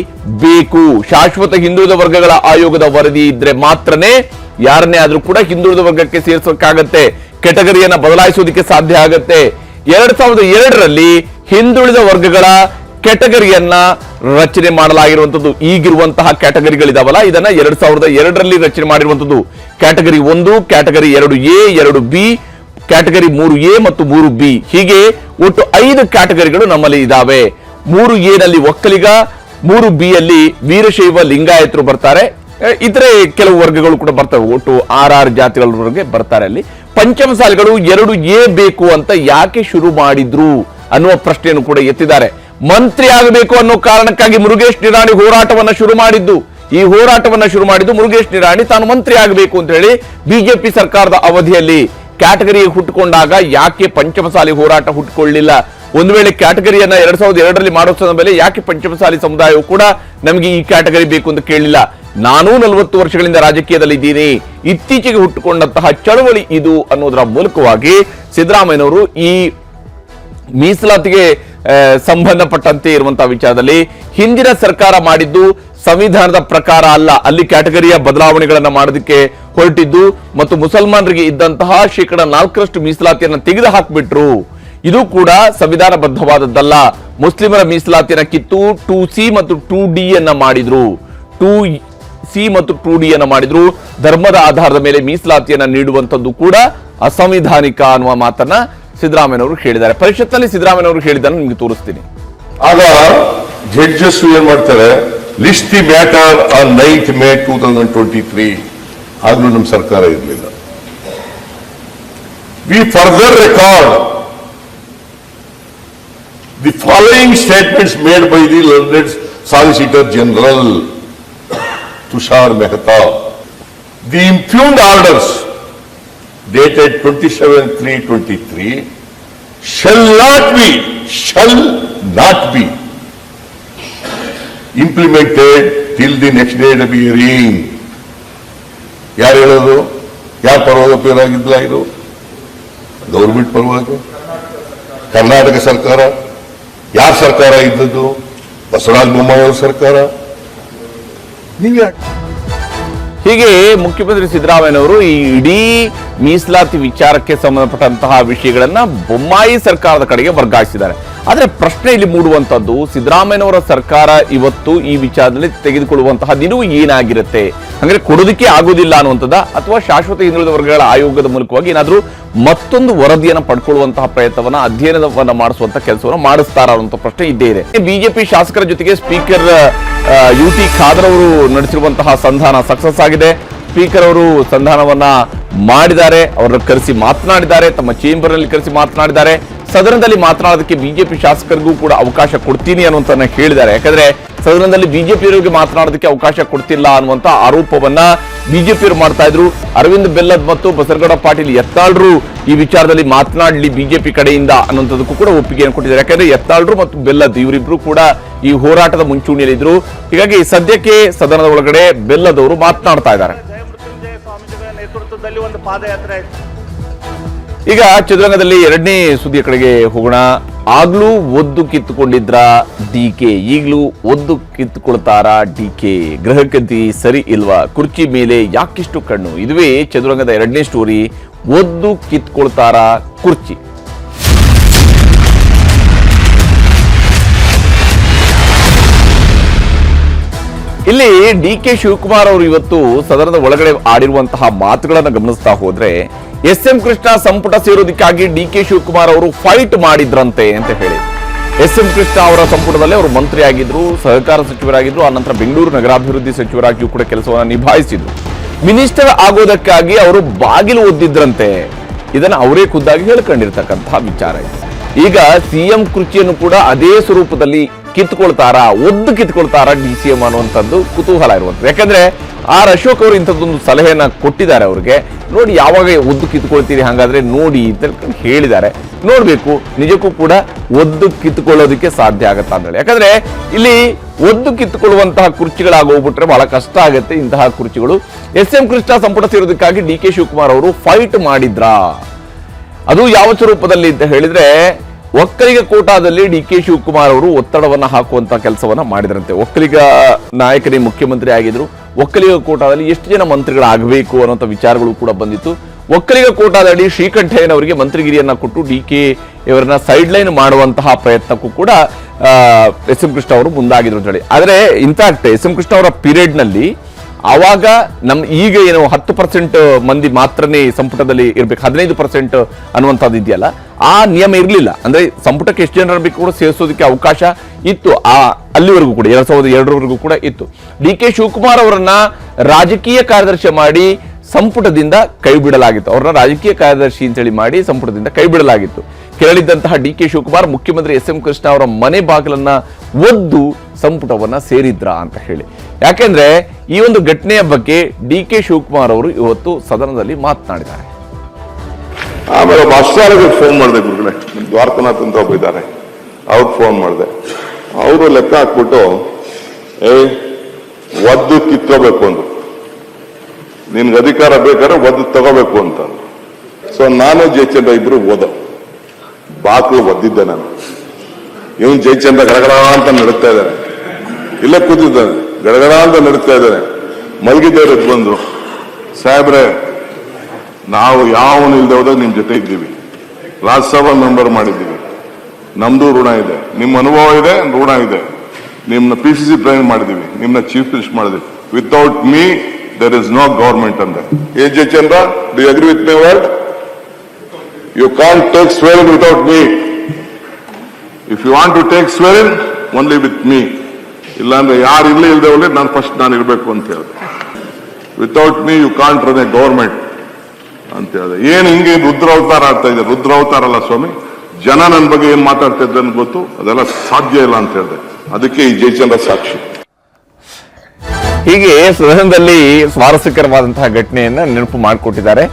ಬೇಕು. ಶಾಶ್ವತ ಹಿಂದುಳಿದ ವರ್ಗಗಳ ಆಯೋಗದ ವರದಿ ಇದ್ರೆ ಮಾತ್ರನೇ ಯಾರನ್ನೇ ಆದ್ರೂ ಕೂಡ ಹಿಂದುಳಿದ ವರ್ಗಕ್ಕೆ ಸೇರಿಸೋಕ್ಕಾಗತ್ತೆ. ಕೆಟಗರಿಯನ್ನ ಬದಲಾಯಿಸೋದಕ್ಕೆ ಸಾಧ್ಯ ಆಗತ್ತೆ. ಎರಡ್ ಸಾವಿರದ ಎರಡರಲ್ಲಿ ಹಿಂದುಳಿದ ವರ್ಗಗಳ ಕೆಟಗರಿಯನ್ನ ರಚನೆ ಮಾಡಲಾಗಿರುವಂತದ್ದು ಈಗಿರುವಂತಹ ಕ್ಯಾಟಗರಿಗಳಿದಾವಲ್ಲ ಇದನ್ನ ಎರಡ್ ಸಾವಿರದ ಎರಡರಲ್ಲಿ ರಚನೆ ಮಾಡಿರುವಂತದ್ದು ಕ್ಯಾಟಗರಿ ಒಂದು ಕ್ಯಾಟಗರಿ ಎರಡು ಎ, ಎರಡು ಬಿ ಕ್ಯಾಟಗರಿ ಮೂರು ಎ ಮತ್ತು ಮೂರು ಬಿ. ಹೀಗೆ ಒಟ್ಟು ಐದು ಕ್ಯಾಟಗರಿಗಳು ನಮ್ಮಲ್ಲಿ ಇದಾವೆ. ಮೂರು ಎ ನಲ್ಲಿ ಒಕ್ಕಲಿಗ, ಮೂರು ಬಿ ಯಲ್ಲಿ ವೀರಶೈವ, ಲಿಂಗಾಯತರು ಬರ್ತಾರೆ. ಇತರೆ ಕೆಲವು ವರ್ಗಗಳು ಕೂಡ ಬರ್ತವೆ. ಒಟ್ಟು ಆರ್ ಆರ್ ಜಾತಿಗಳವರೆಗೆ ಬರ್ತಾರೆ ಅಲ್ಲಿ. ಪಂಚಮಸಾಲಿಗಳು ಎರಡು ಎ ಬೇಕು ಅಂತ ಯಾಕೆ ಶುರು ಮಾಡಿದ್ರು ಅನ್ನುವ ಪ್ರಶ್ನೆಯನ್ನು ಕೂಡ ಎತ್ತಿದ್ದಾರೆ. ಮಂತ್ರಿ ಆಗಬೇಕು ಅನ್ನೋ ಕಾರಣಕ್ಕಾಗಿ ಮುರುಗೇಶ್ ನಿರಾಣಿ ಹೋರಾಟವನ್ನ ಶುರು ಮಾಡಿದ್ದು. ಈ ಹೋರಾಟವನ್ನ ಶುರು ಮಾಡಿದ್ದು ಮುರುಗೇಶ್ ನಿರಾಣಿ ತಾನು ಮಂತ್ರಿ ಆಗಬೇಕು ಅಂತ ಹೇಳಿ ಬಿಜೆಪಿ ಸರ್ಕಾರದ ಅವಧಿಯಲ್ಲಿ ಕ್ಯಾಟಗರಿ ಹುಟ್ಟುಕೊಂಡಾಗ ಯಾಕೆ ಪಂಚಮಸಾಲಿ ಹೋರಾಟ ಹುಟ್ಟುಕೊಳ್ಳಿಲ್ಲ ಒಂದು ವೇಳೆ ಕ್ಯಾಟಗರಿಯನ್ನ ಎರಡ್ ಸಾವಿರದ ಎರಡರಲ್ಲಿ ಮಾಡೋ ಮೇಲೆ ಯಾಕೆ ಪಂಚಮಸಾಲಿ ಸಮುದಾಯವು ಕೂಡ ನಮಗೆ ಈ ಕ್ಯಾಟಗರಿ ಬೇಕು ಅಂತ ಕೇಳಿಲ್ಲ? ನಾನೂ ನಲವತ್ತು ವರ್ಷಗಳಿಂದ ರಾಜಕೀಯದಲ್ಲಿ ಇದ್ದೀನಿ ಇತ್ತೀಚೆಗೆ ಹುಟ್ಟುಕೊಂಡಂತಹ ಚಳವಳಿ ಇದು ಅನ್ನೋದರ ಮೂಲಕವಾಗಿ ಸಿದ್ದರಾಮಯ್ಯನವರು ಈ ಮೀಸಲಾತಿಗೆ ಸಂಬಂಧಪಟ್ಟಂತೆ ಇರುವಂತಹ ವಿಚಾರದಲ್ಲಿ ಹಿಂದಿನ ಸರ್ಕಾರ ಮಾಡಿದ್ದು ಸಂವಿಧಾನದ ಪ್ರಕಾರ ಅಲ್ಲ. ಅಲ್ಲಿ ಕ್ಯಾಟಗರಿಯ ಬದಲಾವಣೆಗಳನ್ನು ಮಾಡೋದಕ್ಕೆ ಹೊರಟಿದ್ದು ಮತ್ತು ಮುಸಲ್ಮಾನರಿಗೆ ಇದ್ದಂತಹ ಶೇಕಡ ನಾಲ್ಕರಷ್ಟು ಮೀಸಲಾತಿಯನ್ನು ತೆಗೆದು ಹಾಕಿಬಿಟ್ರು ಇದು ಕೂಡ ಸಂವಿಧಾನಬದ್ಧವಾದದ್ದಲ್ಲ. ಮುಸ್ಲಿಮರ ಮೀಸಲಾತಿಯನ್ನ ಕಿತ್ತು ಟೂ ಸಿ ಮತ್ತು ಟೂ ಡಿ ಅನ್ನ ಮಾಡಿದ್ರು. ಟೂ ಸಿ ಮತ್ತು ಟೂ ಡಿ ಅನ್ನ ಮಾಡಿದ್ರು. ಧರ್ಮದ ಆಧಾರದ ಮೇಲೆ ಮೀಸಲಾತಿಯನ್ನ ನೀಡುವಂಥದ್ದು ಕೂಡ ಅಸಂವಿಧಾನಿಕ ಅನ್ನುವ ಮಾತನ್ನ ಸಿದ್ದರಾಮಯ್ಯನವರು ಹೇಳಿದ್ದಾರೆ. ಪರಿಷತ್ನಲ್ಲಿ ಸಿದ್ದರಾಮಯ್ಯನವರು ಹೇಳಿದ್ದನ್ನು ನಿಮಗೆ ತೋರಿಸ್ತೀನಿ. ಆಗ ಜಡ್ಜಸ್ ಏನ್ ಮಾಡ್ತಾರೆ? list the matter on ninth May two thousand twenty three ಆದ್ರೂ ನಮ್ಮ ಸರ್ಕಾರ ಇರಲಿಲ್ಲ we further record the following statements made by the learned solicitor general Tushar Mehta the impugned orders dated 27-3-23 shall not be, shall not be implemented till the next day dub hearing ಯಾರು ಹೇಳೋದು? ಯಾರು ಪರವಾಗಿ ಇದು? Government ಪರವಾಗಿ ಕರ್ನಾಟಕ ಸರ್ಕಾರ? ಯಾರ ಸರ್ಕಾರ ಇದ್ದದ್ದು? ಬಸವರಾಜ ಬೊಮ್ಮಾಯಿ ಅವ್ರ ಸರ್ಕಾರ? ಹೀಗೆ ಮುಖ್ಯಮಂತ್ರಿ ಸಿದ್ದರಾಮಯ್ಯನವರು ಈ ಇಡೀ ಮೀಸಲಾತಿ ವಿಚಾರಕ್ಕೆ ಸಂಬಂಧಪಟ್ಟಂತಹ ವಿಷಯಗಳನ್ನ ಬೊಮ್ಮಾಯಿ ಸರ್ಕಾರದ ಕಡೆಗೆ ವರ್ಗಾಯಿಸಿದ್ದಾರೆ. ಆದ್ರೆ ಪ್ರಶ್ನೆ ಇಲ್ಲಿ ಮೂಡುವಂತದ್ದು, ಸಿದ್ದರಾಮಯ್ಯನವರ ಸರ್ಕಾರ ಇವತ್ತು ಈ ವಿಚಾರದಲ್ಲಿ ತೆಗೆದುಕೊಳ್ಳುವಂತಹ ನಿಲುವು ಏನಾಗಿರುತ್ತೆ? ಅಂದ್ರೆ ಕೊಡೋದಕ್ಕೆ ಆಗೋದಿಲ್ಲ ಅನ್ನುವಂಥದ್ದ? ಅಥವಾ ಶಾಶ್ವತ ಹಿಂದುಳಿದ ವರ್ಗಗಳ ಆಯೋಗದ ಮೂಲಕವಾಗಿ ಏನಾದರೂ ಮತ್ತೊಂದು ವರದಿಯನ್ನು ಪಡ್ಕೊಳ್ಳುವಂತಹ ಪ್ರಯತ್ನವನ್ನ, ಅಧ್ಯಯನವನ್ನು ಮಾಡಿಸುವಂತಹ ಕೆಲಸವನ್ನು ಮಾಡಿಸ್ತಾರ ಅನ್ನುವಂಥ ಪ್ರಶ್ನೆ ಇದ್ದೇ ಇದೆ. ಬಿಜೆಪಿ ಶಾಸಕರ ಜೊತೆಗೆ ಸ್ಪೀಕರ್ ಯು ಟಿ ಖಾದರ್ ಅವರು ನಡೆಸಿರುವಂತಹ ಸಂಧಾನ ಸಕ್ಸಸ್ ಆಗಿದೆ. ಸ್ಪೀಕರ್ ಅವರು ಸಂಧಾನವನ್ನ ಮಾಡಿದ್ದಾರೆ. ಅವರನ್ನು ಕರೆಸಿ ಮಾತನಾಡಿದ್ದಾರೆ. ತಮ್ಮ ಚೇಂಬರ್ನಲ್ಲಿ ಕರೆಸಿ ಮಾತನಾಡಿದ್ದಾರೆ. ಸದನದಲ್ಲಿ ಮಾತನಾಡೋದಕ್ಕೆ ಬಿಜೆಪಿ ಶಾಸಕರಿಗೂ ಕೂಡ ಅವಕಾಶ ಕೊಡ್ತೀನಿ ಅನ್ನುವಂತ ಹೇಳಿದ್ದಾರೆ. ಯಾಕಂದ್ರೆ ಸದನದಲ್ಲಿ ಬಿಜೆಪಿಯವರಿಗೆ ಮಾತನಾಡೋದಕ್ಕೆ ಅವಕಾಶ ಕೊಡ್ತಿಲ್ಲ ಅನ್ನುವಂತ ಆರೋಪವನ್ನ ಬಿಜೆಪಿಯವರು ಮಾಡ್ತಾ ಇದ್ರು. ಅರವಿಂದ್ ಬೆಲ್ಲದ್ ಮತ್ತು ಬಸರಗಡ ಪಾಟೀಲ್ ಎತ್ತಾಳ್ರು ಈ ವಿಚಾರದಲ್ಲಿ ಮಾತನಾಡಲಿ ಬಿಜೆಪಿ ಕಡೆಯಿಂದ ಅನ್ನುವಂಥದ್ದಕ್ಕೂ ಕೂಡ ಒಪ್ಪಿಗೆಯನ್ನು ಕೊಟ್ಟಿದ್ದಾರೆ. ಯಾಕಂದ್ರೆ ಎತ್ತಾಳ್ರು ಮತ್ತು ಬೆಲ್ಲದ್ ಇವರಿಬ್ರು ಕೂಡ ಈ ಹೋರಾಟದ ಮುಂಚೂಣಿಯಲ್ಲಿದ್ರು ಹೀಗಾಗಿ ಸದ್ಯಕ್ಕೆ ಸದನದ ಒಳಗಡೆ ಬೆಲ್ಲದವರು ಮಾತನಾಡ್ತಾ ಇದ್ದಾರೆ. ನೇತೃತ್ವದಲ್ಲಿ ಒಂದು ಪಾದಯಾತ್ರೆ ಆಯ್ತು. ಈಗ ಚದುರಂಗದಲ್ಲಿ ಎರಡನೇ ಸುದ್ದಿಯ ಕಡೆಗೆ ಹೋಗೋಣ. ಆಗ್ಲೂ ಒದ್ದು ಕಿತ್ತುಕೊಂಡಿದ್ರ ಡಿ ಕೆ? ಈಗಲೂ ಒದ್ದು ಕಿತ್ತುಕೊಳ್ತಾರ ಡಿ ಕೆ? ಗೃಹಕಂತಿ ಸರಿ ಇಲ್ವಾ? ಕುರ್ಚಿ ಮೇಲೆ ಯಾಕಿಷ್ಟು ಕಣ್ಣು? ಇದುವೇ ಚದುರಂಗದ ಎರಡನೇ ಸ್ಟೋರಿ, ಒದ್ದು ಕಿತ್ಕೊಳ್ತಾರ ಕುರ್ಚಿ. ಇಲ್ಲಿ ಡಿ ಕೆ ಶಿವಕುಮಾರ್ ಅವರು ಇವತ್ತು ಸದನದ ಒಳಗಡೆ ಆಡಿರುವಂತಹ ಮಾತುಗಳನ್ನು ಗಮನಿಸ್ತಾ ಹೋದ್ರೆ ಎಸ್ ಎಂ ಕೃಷ್ಣ ಸಂಪುಟ ಸೇರೋದಕ್ಕಾಗಿ ಡಿ ಕೆ ಶಿವಕುಮಾರ್ ಅವರು ಫೈಟ್ ಮಾಡಿದ್ರಂತೆ ಅಂತ ಹೇಳಿ. ಎಸ್ ಎಂ ಕೃಷ್ಣ ಅವರ ಸಂಪುಟದಲ್ಲಿ ಅವರು ಮಂತ್ರಿ ಆಗಿದ್ರು ಸಹಕಾರ ಸಚಿವರಾಗಿದ್ರು ಆನಂತರ ಬೆಂಗಳೂರು ನಗರಾಭಿವೃದ್ಧಿ ಸಚಿವರಾಗಿಯೂ ಕೂಡ ಕೆಲಸವನ್ನು ನಿಭಾಯಿಸಿದ್ರು. ಮಿನಿಸ್ಟರ್ ಆಗೋದಕ್ಕಾಗಿ ಅವರು ಬಾಗಿಲು ಒದ್ದಿದ್ರಂತೆ. ಇದನ್ನ ಅವರೇ ಖುದ್ದಾಗಿ ಹೇಳ್ಕೊಂಡಿರ್ತಕ್ಕಂತಹ ವಿಚಾರ ಇದೆ. ಈಗ ಸಿಎಂ ಕುರ್ಚಿಯನ್ನು ಕೂಡ ಅದೇ ಸ್ವರೂಪದಲ್ಲಿ ಕಿತ್ಕೊಳ್ತಾರಾ, ಒದ್ದು ಕಿತ್ಕೊಳ್ತಾರಾ ಡಿ ಸಿ ಎಂ ಅನ್ನುವಂಥದ್ದು ಕುತೂಹಲ ಇರುವಂಥದ್ದು. ಯಾಕಂದ್ರೆ ಆರ್ ಅಶೋಕ್ ಅವರು ಇಂಥದ್ದೊಂದು ಸಲಹೆಯನ್ನು ಕೊಟ್ಟಿದ್ದಾರೆ ಅವ್ರಿಗೆ. ನೋಡಿ ಯಾವಾಗ ಒದ್ದು ಕಿತ್ಕೊಳ್ತೀರಿ ಹಾಗಾದರೆ ನೋಡಿ ಅಂತ ಹೇಳಿದ್ದಾರೆ. ನೋಡಬೇಕು, ನಿಜಕ್ಕೂ ಕೂಡ ಒದ್ದು ಕಿತ್ಕೊಳ್ಳೋದಕ್ಕೆ ಸಾಧ್ಯ ಆಗುತ್ತೆ ಅಂತ ಹೇಳಿ. ಯಾಕಂದ್ರೆ ಇಲ್ಲಿ ಒದ್ದು ಕಿತ್ತುಕೊಳ್ಳುವಂತಹ ಕುರ್ಚಿಗಳಾಗೋಗ್ಬಿಟ್ರೆ ಬಹಳ ಕಷ್ಟ ಆಗುತ್ತೆ ಇಂತಹ ಕುರ್ಚಿಗಳು. ಎಸ್ ಎಂ ಕೃಷ್ಣ ಸಂಪುಟ ಸೇರೋದಕ್ಕಾಗಿ ಡಿ ಕೆ ಶಿವಕುಮಾರ್ ಅವರು ಫೈಟ್ ಮಾಡಿದ್ರಾ? ಅದು ಯಾವ ಸ್ವರೂಪದಲ್ಲಿ ಅಂತ ಹೇಳಿದ್ರೆ ಒಕ್ಕಲಿಗ ಕೋಟಾದಲ್ಲಿ ಡಿ ಕೆ ಶಿವಕುಮಾರ್ ಅವರು ಒತ್ತಡವನ್ನು ಹಾಕುವಂತ ಕೆಲಸವನ್ನ ಮಾಡಿದ್ರಂತೆ. ಒಕ್ಕಲಿಗ ನಾಯಕರೇ ಮುಖ್ಯಮಂತ್ರಿ ಆಗಿದ್ರು. ಒಕ್ಕಲಿಗ ಕೋಟಾದಲ್ಲಿ ಎಷ್ಟು ಜನ ಮಂತ್ರಿಗಳಾಗಬೇಕು ಅನ್ನೋಂಥ ವಿಚಾರಗಳು ಕೂಡ ಬಂದಿತ್ತು. ಒಕ್ಕಲಿಗ ಕೋಟಾದಡಿ ಶ್ರೀಕಂಠಯ್ಯನವರಿಗೆ ಮಂತ್ರಿಗಿರಿಯನ್ನ ಕೊಟ್ಟು ಡಿ ಕೆ ಇವರನ್ನ ಸೈಡ್ ಲೈನ್ ಮಾಡುವಂತಹ ಪ್ರಯತ್ನಕ್ಕೂ ಕೂಡ ಎಸ್ ಎಂ ಕೃಷ್ಣ ಅವರು ಮುಂದಾಗಿದ್ರು ಅಂತ ಹೇಳಿ. ಆದರೆ ಇನ್ಫ್ಯಾಕ್ಟ್ ಎಸ್ ಎಂ ಕೃಷ್ಣ ಅವರ ಪೀರಿಯಡ್ನಲ್ಲಿ ಆವಾಗ ನಮ್ ಈಗ ಏನು ಹತ್ತು ಪರ್ಸೆಂಟ್ ಮಂದಿ ಮಾತ್ರನೇ ಸಂಪುಟದಲ್ಲಿ ಇರ್ಬೇಕು, ಹದಿನೈದು ಪರ್ಸೆಂಟ್ ಅನ್ನುವಂಥದ್ದು ಇದೆಯಲ್ಲ, ಆ ನಿಯಮ ಇರಲಿಲ್ಲ. ಅಂದ್ರೆ ಸಂಪುಟಕ್ಕೆ ಎಷ್ಟು ಜನರ ಬೇಕು ಕೂಡ ಸೇರಿಸೋದಕ್ಕೆ ಅವಕಾಶ ಇತ್ತು, ಆ ಅಲ್ಲಿವರೆಗೂ ಕೂಡ, ಎರಡ್ ಸಾವಿರದ ಎರಡರವರೆಗೂ ಕೂಡ ಇತ್ತು. ಡಿ ಕೆ ಶಿವಕುಮಾರ್ ಅವರನ್ನ ರಾಜಕೀಯ ಕಾರ್ಯದರ್ಶಿ ಮಾಡಿ ಸಂಪುಟದಿಂದ ಕೈಬಿಡಲಾಗಿತ್ತು ಅವ್ರನ್ನ ರಾಜಕೀಯ ಕಾರ್ಯದರ್ಶಿ ಅಂತೇಳಿ ಮಾಡಿ ಸಂಪುಟದಿಂದ ಕೈ ಬಿಡಲಾಗಿತ್ತು. ಕೆರಳಿದ್ದಂತಹ ಡಿ ಕೆ ಶಿವಕುಮಾರ್ ಮುಖ್ಯಮಂತ್ರಿ ಎಸ್ ಎಂ ಕೃಷ್ಣ ಅವರ ಮನೆ ಬಾಗಿಲನ್ನ ಒದ್ದು ಸಂಪುಟವನ್ನ ಸೇರಿದ್ರ ಅಂತ ಹೇಳಿ. ಯಾಕೆಂದ್ರೆ ಈ ಒಂದು ಘಟನೆಯ ಬಗ್ಗೆ ಡಿ ಕೆ ಶಿವಕುಮಾರ್ ಅವರು ಇವತ್ತು ಸದನದಲ್ಲಿ ಮಾತನಾಡಿದ್ದಾರೆ. ಆಮೇಲೆ ಫೋನ್ ಮಾಡಿದೆ ಗುರುಗಳೇ. ದ್ವಾರಕನಾಥ್ ಅಂತ ಒಬ್ಬ ಇದ್ದಾರೆ. ಅವ್ರಿಗೆ ಫೋನ್ ಮಾಡಿದೆ. ಅವರು ಲೆಕ್ಕ ಹಾಕ್ಬಿಟ್ಟು, ಏ, ಒದ್ದು ಕಿತ್ಕೋಬೇಕು ಅಂದ್ರು. ನಿನ್ಗೆ ಅಧಿಕಾರ ಬೇಕಾದ್ರೆ ಒದ್ದು ತಗೋಬೇಕು ಅಂತ ಸೊ ನಾನು ಜಯಚಂದ್ರ ಇಬ್ರು ಓದ ಬಾಕ್ಲು ಒದ್ದಿದ್ದೆ ನಾನು. ಇವನು ಜಯಚಂದ್ರ ಗಡಗಡ ಅಂತ ನಡುತ್ತಾ ಇದ್ದಾನೆ ಇಲ್ಲೇ ಕೂತಿದ್ದಾನೆ ಗಡಗಡ ಅಂತ ನಡುತ್ತಾ ಇದ್ದಾನೆ ಮಲಗಿದ್ದವ್ರು ಬಂದು. ಸಾಹೇಬ್ರೆ, ನಾವು ಯಾವನು ಇಲ್ಲದೆ ಹೋದಾಗ ನಿಮ್ ಜೊತೆ ಇದ್ದೀವಿ. ರಾಜ್ಯಸಭಾ ಮೆಂಬರ್ ಮಾಡಿದ್ದೀವಿ. ನಮ್ದು ಋಣ ಇದೆ. ನಿಮ್ಮ ಅನುಭವ ಇದೆ, ಋಣ ಇದೆ. ನಿಮ್ನ ಪಿ ಸಿ ಸಿ ಪ್ರೈನ್ ಮಾಡಿದೀವಿ ನಿಮ್ನ ಚೀಫ್ ಮಿನಿಸ್ಟರ್ ಮಾಡಿದ್ವಿ without me there is no government ಅಂದ್ರೆ A J Chandra D agree with my word you can't take swearing without me if you want to take swearing only with me ಇಲ್ಲಾಂದ್ರೆ ಯಾರು ಇಲ್ಲೇ ಇಲ್ಲದೆ ನಾನು first ನಾನು ಇರಬೇಕು ಅಂತ ಹೇಳಿದೆ. Without me you can't run a government ಅಂತ ಹೇಳಿದೆ. ಏನ್ ಹಿಂಗೆ ರುದ್ರ ಅವತಾರ ಆಡ್ತಾ ಇದೆ? ರುದ್ರ ಅವತಾರ ಅಲ್ಲ ಸ್ವಾಮಿ, ಜನ ನನ್ನ ಬಗ್ಗೆ ಏನ್ ಮಾತಾಡ್ತಾ ಇದ್ದ ಗೊತ್ತು? ಅದೆಲ್ಲ ಸಾಧ್ಯ ಇಲ್ಲ ಅಂತ ಹೇಳಿದೆ. ಅದಕ್ಕೆ ಈ ಜಯಚಂದ್ರ ಸಾಕ್ಷಿ. ಹೀಗೆ ಸದನದಲ್ಲಿ ಸ್ವಾರಸ್ಯಕರವಾದಂತಹ ಘಟನೆಯನ್ನ ನೆನಪು ಮಾಡಿಕೊಟ್ಟಿದ್ದಾರೆ.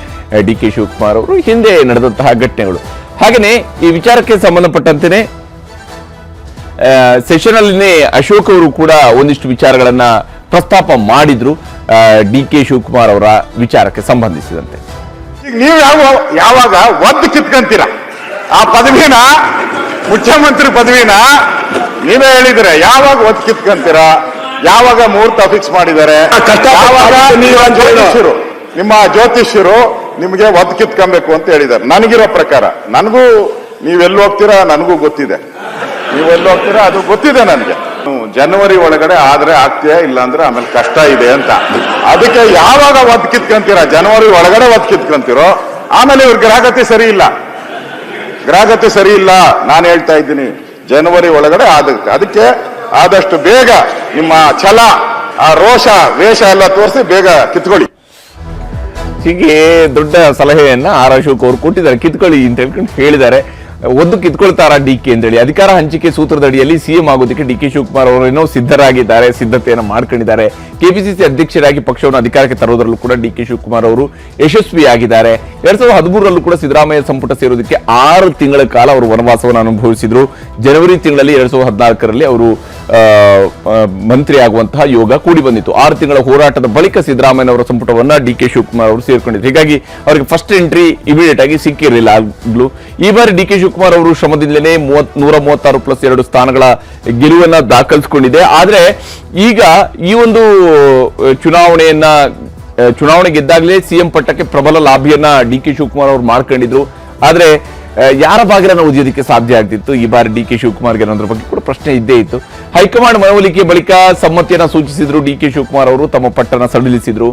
ಡಿ ಕೆ ಶಿವಕುಮಾರ್ ಅವರು ಹಿಂದೆ ನಡೆದಂತಹ ಘಟನೆಗಳು. ಹಾಗೆಯೇ ಈ ವಿಚಾರಕ್ಕೆ ಸಂಬಂಧಪಟ್ಟಂತೆ ಸೆಷನ್ ಅಲ್ಲಿನೇ ಅಶೋಕ್ ಅವರು ಕೂಡ ಒಂದಿಷ್ಟು ವಿಚಾರಗಳನ್ನ ಪ್ರಸ್ತಾಪ ಮಾಡಿದ್ರು ಡಿ ಕೆ ಶಿವಕುಮಾರ್ ಅವರ ವಿಚಾರಕ್ಕೆ ಸಂಬಂಧಿಸಿದಂತೆ. ಈಗ ನೀವು ಯಾವ ಯಾವಾಗ ಒದ್ದು ಕಿತ್ಕಂತೀರ? ಆ ಪದವಿನ ಮುಖ್ಯಮಂತ್ರಿ ಪದವಿನ ನೀವೇ ಹೇಳಿದ್ರೆ ಯಾವಾಗ ಒದ್ದು ಕಿತ್ಕಂತೀರ? ಯಾವಾಗ ಮುಹೂರ್ತ ಫಿಕ್ಸ್ ಮಾಡಿದ್ದಾರೆ? ಯಾವಾಗ ನಿಮ್ಮ ಜ್ಯೋತಿಷ್ಯರು ನಿಮಗೆ ಒದ್ದು ಕಿತ್ಕೊಬೇಕು ಅಂತ ಹೇಳಿದ್ದಾರೆ. ನನಗಿರೋ ಪ್ರಕಾರ, ನನಗೂ ನೀವೆಲ್ಲಿ ಹೋಗ್ತೀರಾ ನನಗೂ ಗೊತ್ತಿದೆ. ನೀವೆಲ್ಲಿ ಹೋಗ್ತೀರಾ ಅದು ಗೊತ್ತಿದೆ ನನಗೆ. ಜನವರಿ ಒಳಗಡೆ ಆದ್ರೆ ಆಗ್ತೀಯಾ ಇಲ್ಲ ಅಂದ್ರೆ ಆಮೇಲೆ ಕಷ್ಟ ಇದೆ ಅಂತ. ಅದಕ್ಕೆ ಯಾವಾಗ ಒದ್ ಕಿತ್ಕೊಂತೀರಾ? ಜನವರಿ ಒಳಗಡೆ ಒದ್ ಕಿತ್ಕೊಂತೀರೋ? ಆಮೇಲೆ ಇವ್ರ ಗ್ರಹಗತಿ ಸರಿ ಇಲ್ಲ. ಗ್ರಹಗತಿ ಸರಿ ಇಲ್ಲ, ನಾನು ಹೇಳ್ತಾ ಇದ್ದೀನಿ. ಜನವರಿ ಒಳಗಡೆ ಆದಕ್ಕೆ ಅದಕ್ಕೆ ಆದಷ್ಟು ಬೇಗ ನಿಮ್ಮ ಛಲ, ಆ ರೋಷ, ವೇಷ ಎಲ್ಲ ತೋರಿಸಿ ಬೇಗ ಕಿತ್ಕೊಳ್ಳಿ. ಹೀಗೆ ದೊಡ್ಡ ಸಲಹೆಯನ್ನ ಆರ್ ಅಶೋಕ್ ಅವರು ಕೊಟ್ಟಿದ್ದಾರೆ. ಕಿತ್ಕೊಳ್ಳಿ ಅಂತ ಹೇಳ್ಕೊಂಡು ಹೇಳಿದ್ದಾರೆ. ಒಂದು ಕಿತ್ಕೊಳ್ತಾರ ಡಿ ಕೆ ಅಂತೇಳಿ. ಅಧಿಕಾರ ಹಂಚಿಕೆ ಸೂತ್ರದ ಅಡಿಯಲ್ಲಿ ಸಿಎಂ ಆಗೋದಕ್ಕೆ ಡಿ ಕೆ ಶಿವಕುಮಾರ್ ಅವರು ಏನೋ ಸಿದ್ಧರಾಗಿದ್ದಾರೆ, ಸಿದ್ಧತೆಯನ್ನು ಮಾಡ್ಕೊಂಡಿದ್ದಾರೆ. ಕೆಪಿಸಿಸಿ ಅಧ್ಯಕ್ಷರಾಗಿ ಪಕ್ಷವನ್ನು ಅಧಿಕಾರಕ್ಕೆ ತರುವುದರಲ್ಲೂ ಕೂಡ ಡಿ ಕೆ ಶಿವಕುಮಾರ್ ಅವರು ಯಶಸ್ವಿಯಾಗಿದ್ದಾರೆ. ಎರಡ್ ಸಾವಿರದ ಹದಿಮೂರರಲ್ಲೂ ಕೂಡ ಸಿದ್ದರಾಮಯ್ಯ ಸಂಪುಟ ಸೇರೋದಕ್ಕೆ ಆರು ತಿಂಗಳ ಕಾಲ ಅವರು ವನವಾಸವನ್ನು ಅನುಭವಿಸಿದ್ರು. ಜನವರಿ ತಿಂಗಳಲ್ಲಿ ಎರಡ್ ಸಾವಿರದ ಹದಿನಾಲ್ಕರಲ್ಲಿ ಅವರು ಮಂತ್ರಿ ಆಗುವಂತಹ ಯೋಗ ಕೂಡಿ ಬಂದಿತ್ತು. ಆರು ತಿಂಗಳ ಹೋರಾಟದ ಬಳಿಕ ಸಿದ್ದರಾಮಯ್ಯ ಅವರ ಸಂಪುಟವನ್ನ ಡಿ ಕೆ ಶಿವಕುಮಾರ್ ಅವರು ಸೇರ್ಕೊಂಡಿದ್ರು. ಹೀಗಾಗಿ ಅವರಿಗೆ ಫಸ್ಟ್ ಎಂಟ್ರಿ ಇಮಿಡಿಯೇಟ್ ಆಗಿ ಸಿಕ್ಕಿರಲಿಲ್ಲ ಆಗ್ಲೂ. ಈ ಬಾರಿ ಡಿ ಕೆ ಶಿವಕುಮಾರ್ ಅವರು ಶ್ರಮದಿಂದಲೇ ಮೂವತ್, ನೂರ ಮೂವತ್ತಾರು ಪ್ಲಸ್ ಎರಡು ಸ್ಥಾನಗಳ ಗೆಲುವನ್ನ ದಾಖಲಿಸಿಕೊಂಡಿದೆ. ಆದರೆ ಈಗ ಈ ಒಂದು ಚುನಾವಣೆಯನ್ನ ಚುನಾವಣೆ ಗೆದ್ದಾಗಲೇ ಸಿಎಂ ಪಟ್ಟಕ್ಕೆ ಪ್ರಬಲ ಲಾಭಿಯನ್ನ ಡಿ ಕೆ ಶಿವಕುಮಾರ್ ಅವರು ಮಾಡ್ಕೊಂಡಿದ್ರು. ಆದ್ರೆ ಯಾರ ಬಾಗಿಲನ್ನು ಉದಿಯೋದಕ್ಕೆ ಸಾಧ್ಯ ಆಗ್ತಿತ್ತು? ಈ ಬಾರಿ ಡಿ ಕೆ ಶಿವಕುಮಾರ್ಗೆ ಅನ್ನೋದ್ರ ಬಗ್ಗೆ ಕೂಡ ಪ್ರಶ್ನೆ ಇದ್ದೇ ಇತ್ತು. ಹೈಕಮಾಂಡ್ ಮನವೊಲಿಕೆ ಬಳಿಕ ಸಮ್ಮತಿಯನ್ನ ಸೂಚಿಸಿದ್ರು ಡಿ ಕೆ ಶಿವಕುಮಾರ್ ಅವರು, ತಮ್ಮ ಪಟ್ಟಣ ಸಡಿಲಿಸಿದ್ರು.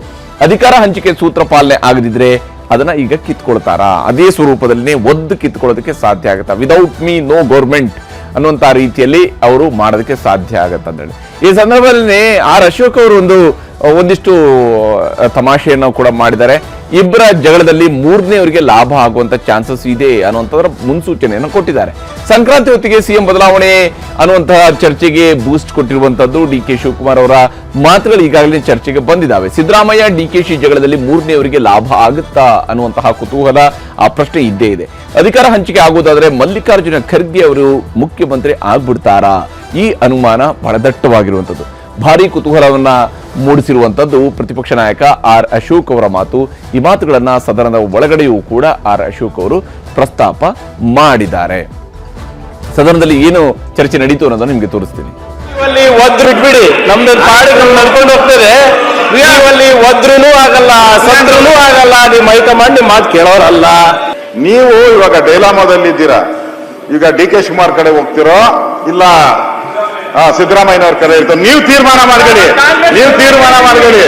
ಅಧಿಕಾರ ಹಂಚಿಕೆ ಸೂತ್ರ ಪಾಲನೆ ಆಗದಿದ್ರೆ ಅದನ್ನ ಈಗ ಕಿತ್ಕೊಳ್ತಾರಾ? ಅದೇ ಸ್ವರೂಪದಲ್ಲಿ ಒದ್ದು ಕಿತ್ಕೊಳ್ಳೋದಕ್ಕೆ ಸಾಧ್ಯ ಆಗುತ್ತಾ? ವಿದೌಟ್ ಮೀ ನೋ ಗೌರ್ಮೆಂಟ್ ಅನ್ನುವಂತ ರೀತಿಯಲ್ಲಿ ಅವರು ಮಾಡೋದಕ್ಕೆ ಸಾಧ್ಯ ಆಗತ್ತೆ ಅಂತ ಹೇಳಿ ಈ ಸಂದರ್ಭದಲ್ಲಿ ಆರ್ ಅಶೋಕ್ ಅವರು ಒಂದು, ಒಂದಿಷ್ಟು ತಮಾಷೆಯನ್ನು ಕೂಡ ಮಾಡಿದ್ದಾರೆ. ಇಬ್ಬರ ಜಗಳದಲ್ಲಿ ಮೂರನೇ ಅವರಿಗೆ ಲಾಭ ಆಗುವಂತ ಚಾನ್ಸಸ್ ಇದೆ ಅನ್ನುವಂಥದ್ರ ಮುನ್ಸೂಚನೆಯನ್ನು ಕೊಟ್ಟಿದ್ದಾರೆ. ಸಂಕ್ರಾಂತಿ ಹೊತ್ತಿಗೆ ಸಿಎಂ ಬದಲಾವಣೆ ಅನ್ನುವಂತಹ ಚರ್ಚೆಗೆ ಬೂಸ್ಟ್ ಕೊಟ್ಟಿರುವಂತದ್ದು ಡಿ ಕೆ ಶಿವಕುಮಾರ್ ಅವರ ಮಾತುಗಳು ಈಗಾಗಲೇ ಚರ್ಚೆಗೆ ಬಂದಿದ್ದಾವೆ. ಸಿದ್ದರಾಮಯ್ಯ, ಡಿ ಕೆ ಶಿ ಜಗಳದಲ್ಲಿ ಮೂರನೇ ಅವರಿಗೆ ಲಾಭ ಆಗುತ್ತಾ ಅನ್ನುವಂತಹ ಕುತೂಹಲ ಆ ಪ್ರಶ್ನೆ ಇದ್ದೇ ಇದೆ. ಅಧಿಕಾರ ಹಂಚಿಕೆ ಆಗುವುದಾದ್ರೆ ಮಲ್ಲಿಕಾರ್ಜುನ ಖರ್ಗೆ ಅವರು ಮುಖ್ಯಮಂತ್ರಿ ಆಗ್ಬಿಡ್ತಾರಾ? ಈ ಅನುಮಾನ ಬಹಳ ಭಾರಿ ಕುತೂಹಲವನ್ನ ಮೂಡಿಸಿರುವಂತದ್ದು ಪ್ರತಿಪಕ್ಷ ನಾಯಕ ಆರ್ ಅಶೋಕ್ ಅವರ ಮಾತು. ಈ ಮಾತುಗಳನ್ನ ಸದನದ ಒಳಗಡೆಯೂ ಕೂಡ ಆರ್ ಅಶೋಕ್ ಅವರು ಪ್ರಸ್ತಾಪ ಮಾಡಿದ್ದಾರೆ. ಸದನದಲ್ಲಿ ಏನು ಚರ್ಚೆ ನಡೀತು ಅನ್ನೋದನ್ನು ನಿಮಗೆ ತೋರಿಸ್ತೀನಿ. ಅಲ್ಲಿ ಒದ್ರು ಬಿಡಿ. ನಮ್ದು ಪಾಡಿ ನಮ್ ನಡ್ಕೊಂಡು ಹೋಗ್ತದೆ. ಒದ್ರೂ ಆಗಲ್ಲ ಸಂದ್ರೂ ಆಗಲ್ಲ. ನಿಮ್ ಮಾತು ಕೇಳೋರಲ್ಲ. ನೀವು ಇವಾಗ ಡೈಲಾಮಾದಲ್ಲಿ ಇದ್ದೀರಾ ಈಗ ಡಿ ಕೆ ಶಿವಕುಮಾರ್ ಕಡೆ ಹೋಗ್ತಿರೋ? ಇಲ್ಲ. ಆ, ಸಿದ್ದರಾಮಯ್ಯನವ್ರ ಕಡೆ ಇರ್ತಾರೆ. ನೀವು ತೀರ್ಮಾನ ಮಾಡ್ಕೊಳ್ಳಿ. ನೀವು ತೀರ್ಮಾನ ಮಾಡ್ಕೊಳ್ಳಿ.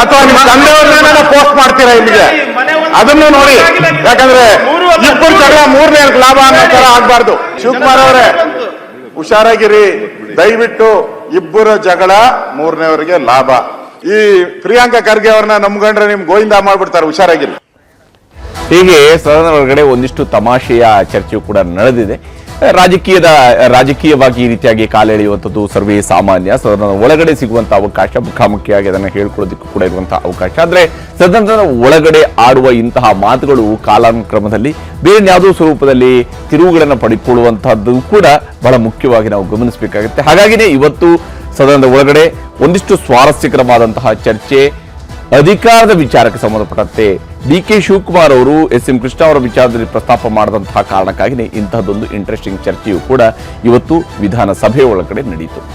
ಅಥವಾ ನಿಮ್ಮ ಪೋಸ್ಟ್ ಮಾಡ್ತೀರಾ ಇಲ್ಲಿಗೆ? ಅದನ್ನು ನೋಡಿ. ಯಾಕಂದ್ರೆ ಇಬ್ಬರು ಜಗಳ ಮೂರನೇ ಲಾಭ ಅನ್ನೋ ತರ ಆಗ್ಬಾರ್ದು. ಶಿವಕುಮಾರ್ ಅವರೇ ಹುಷಾರಾಗಿರಿ. ದಯವಿಟ್ಟು ಇಬ್ಬರ ಜಗಳ ಮೂರನೇವರಿಗೆ ಲಾಭ. ಈ ಪ್ರಿಯಾಂಕಾ ಖರ್ಗೆ ಅವ್ರನ್ನ ನಂಬ್ಕೊಂಡ್ರೆ ನಿಮ್ ಗೋವಿಂದ ಮಾಡ್ಬಿಡ್ತಾರೆ ಹುಷಾರಾಗಿಲ್ಲ ಹೀಗೆ ಸದನ ಒಳಗಡೆ ಒಂದಿಷ್ಟು ತಮಾಷೆಯ ಚರ್ಚೆಯು ಕೂಡ ನಡೆದಿದೆ. ರಾಜಕೀಯದ, ರಾಜಕೀಯವಾಗಿ ಈ ರೀತಿಯಾಗಿ ಕಾಲೆಳೆಯುವಂಥದ್ದು ಸರ್ವೇ ಸಾಮಾನ್ಯ. ಸದನದ ಒಳಗಡೆ ಸಿಗುವಂತ ಅವಕಾಶ, ಮುಖಾಮುಖಿಯಾಗಿ ಅದನ್ನು ಹೇಳ್ಕೊಳ್ಳೋದಕ್ಕೂ ಕೂಡ ಇರುವಂತಹ ಅವಕಾಶ. ಆದ್ರೆ ಸದನದ ಒಳಗಡೆ ಆಡುವ ಇಂತಹ ಮಾತುಗಳು ಕಾಲಾನುಕ್ರಮದಲ್ಲಿ, ಬೇರೆ ಸ್ವರೂಪದಲ್ಲಿ ತಿರುವುಗಳನ್ನು ಪಡೆದುಕೊಳ್ಳುವಂತಹದ್ದು ಕೂಡ ಬಹಳ ಮುಖ್ಯವಾಗಿ ನಾವು ಗಮನಿಸಬೇಕಾಗುತ್ತೆ. ಹಾಗಾಗಿನೇ ಇವತ್ತು ಸದನದ ಒಳಗಡೆ ಒಂದಿಷ್ಟು ಸ್ವಾರಸ್ಯಕರವಾದಂತಹ ಚರ್ಚೆ, ಅಧಿಕಾರದ ವಿಚಾರಕ್ಕೆ ಸಂಬಂಧಪಟ್ಟಂತೆ ಡಿ ಕೆ ಶಿವಕುಮಾರ್ ಅವರು ಎಸ್ ಎಂ ಕೃಷ್ಣ ಅವರ ವಿಚಾರದಲ್ಲಿ ಪ್ರಸ್ತಾಪ ಮಾಡಿದಂತಹ ಕಾರಣಕ್ಕಾಗಿಯೇ ಇಂತಹದ್ದೊಂದು ಇಂಟ್ರೆಸ್ಟಿಂಗ್ ಚರ್ಚೆಯೂ ಕೂಡ ಇವತ್ತು ವಿಧಾನಸಭೆ ಒಳಗಡೆ ನಡೆಯಿತು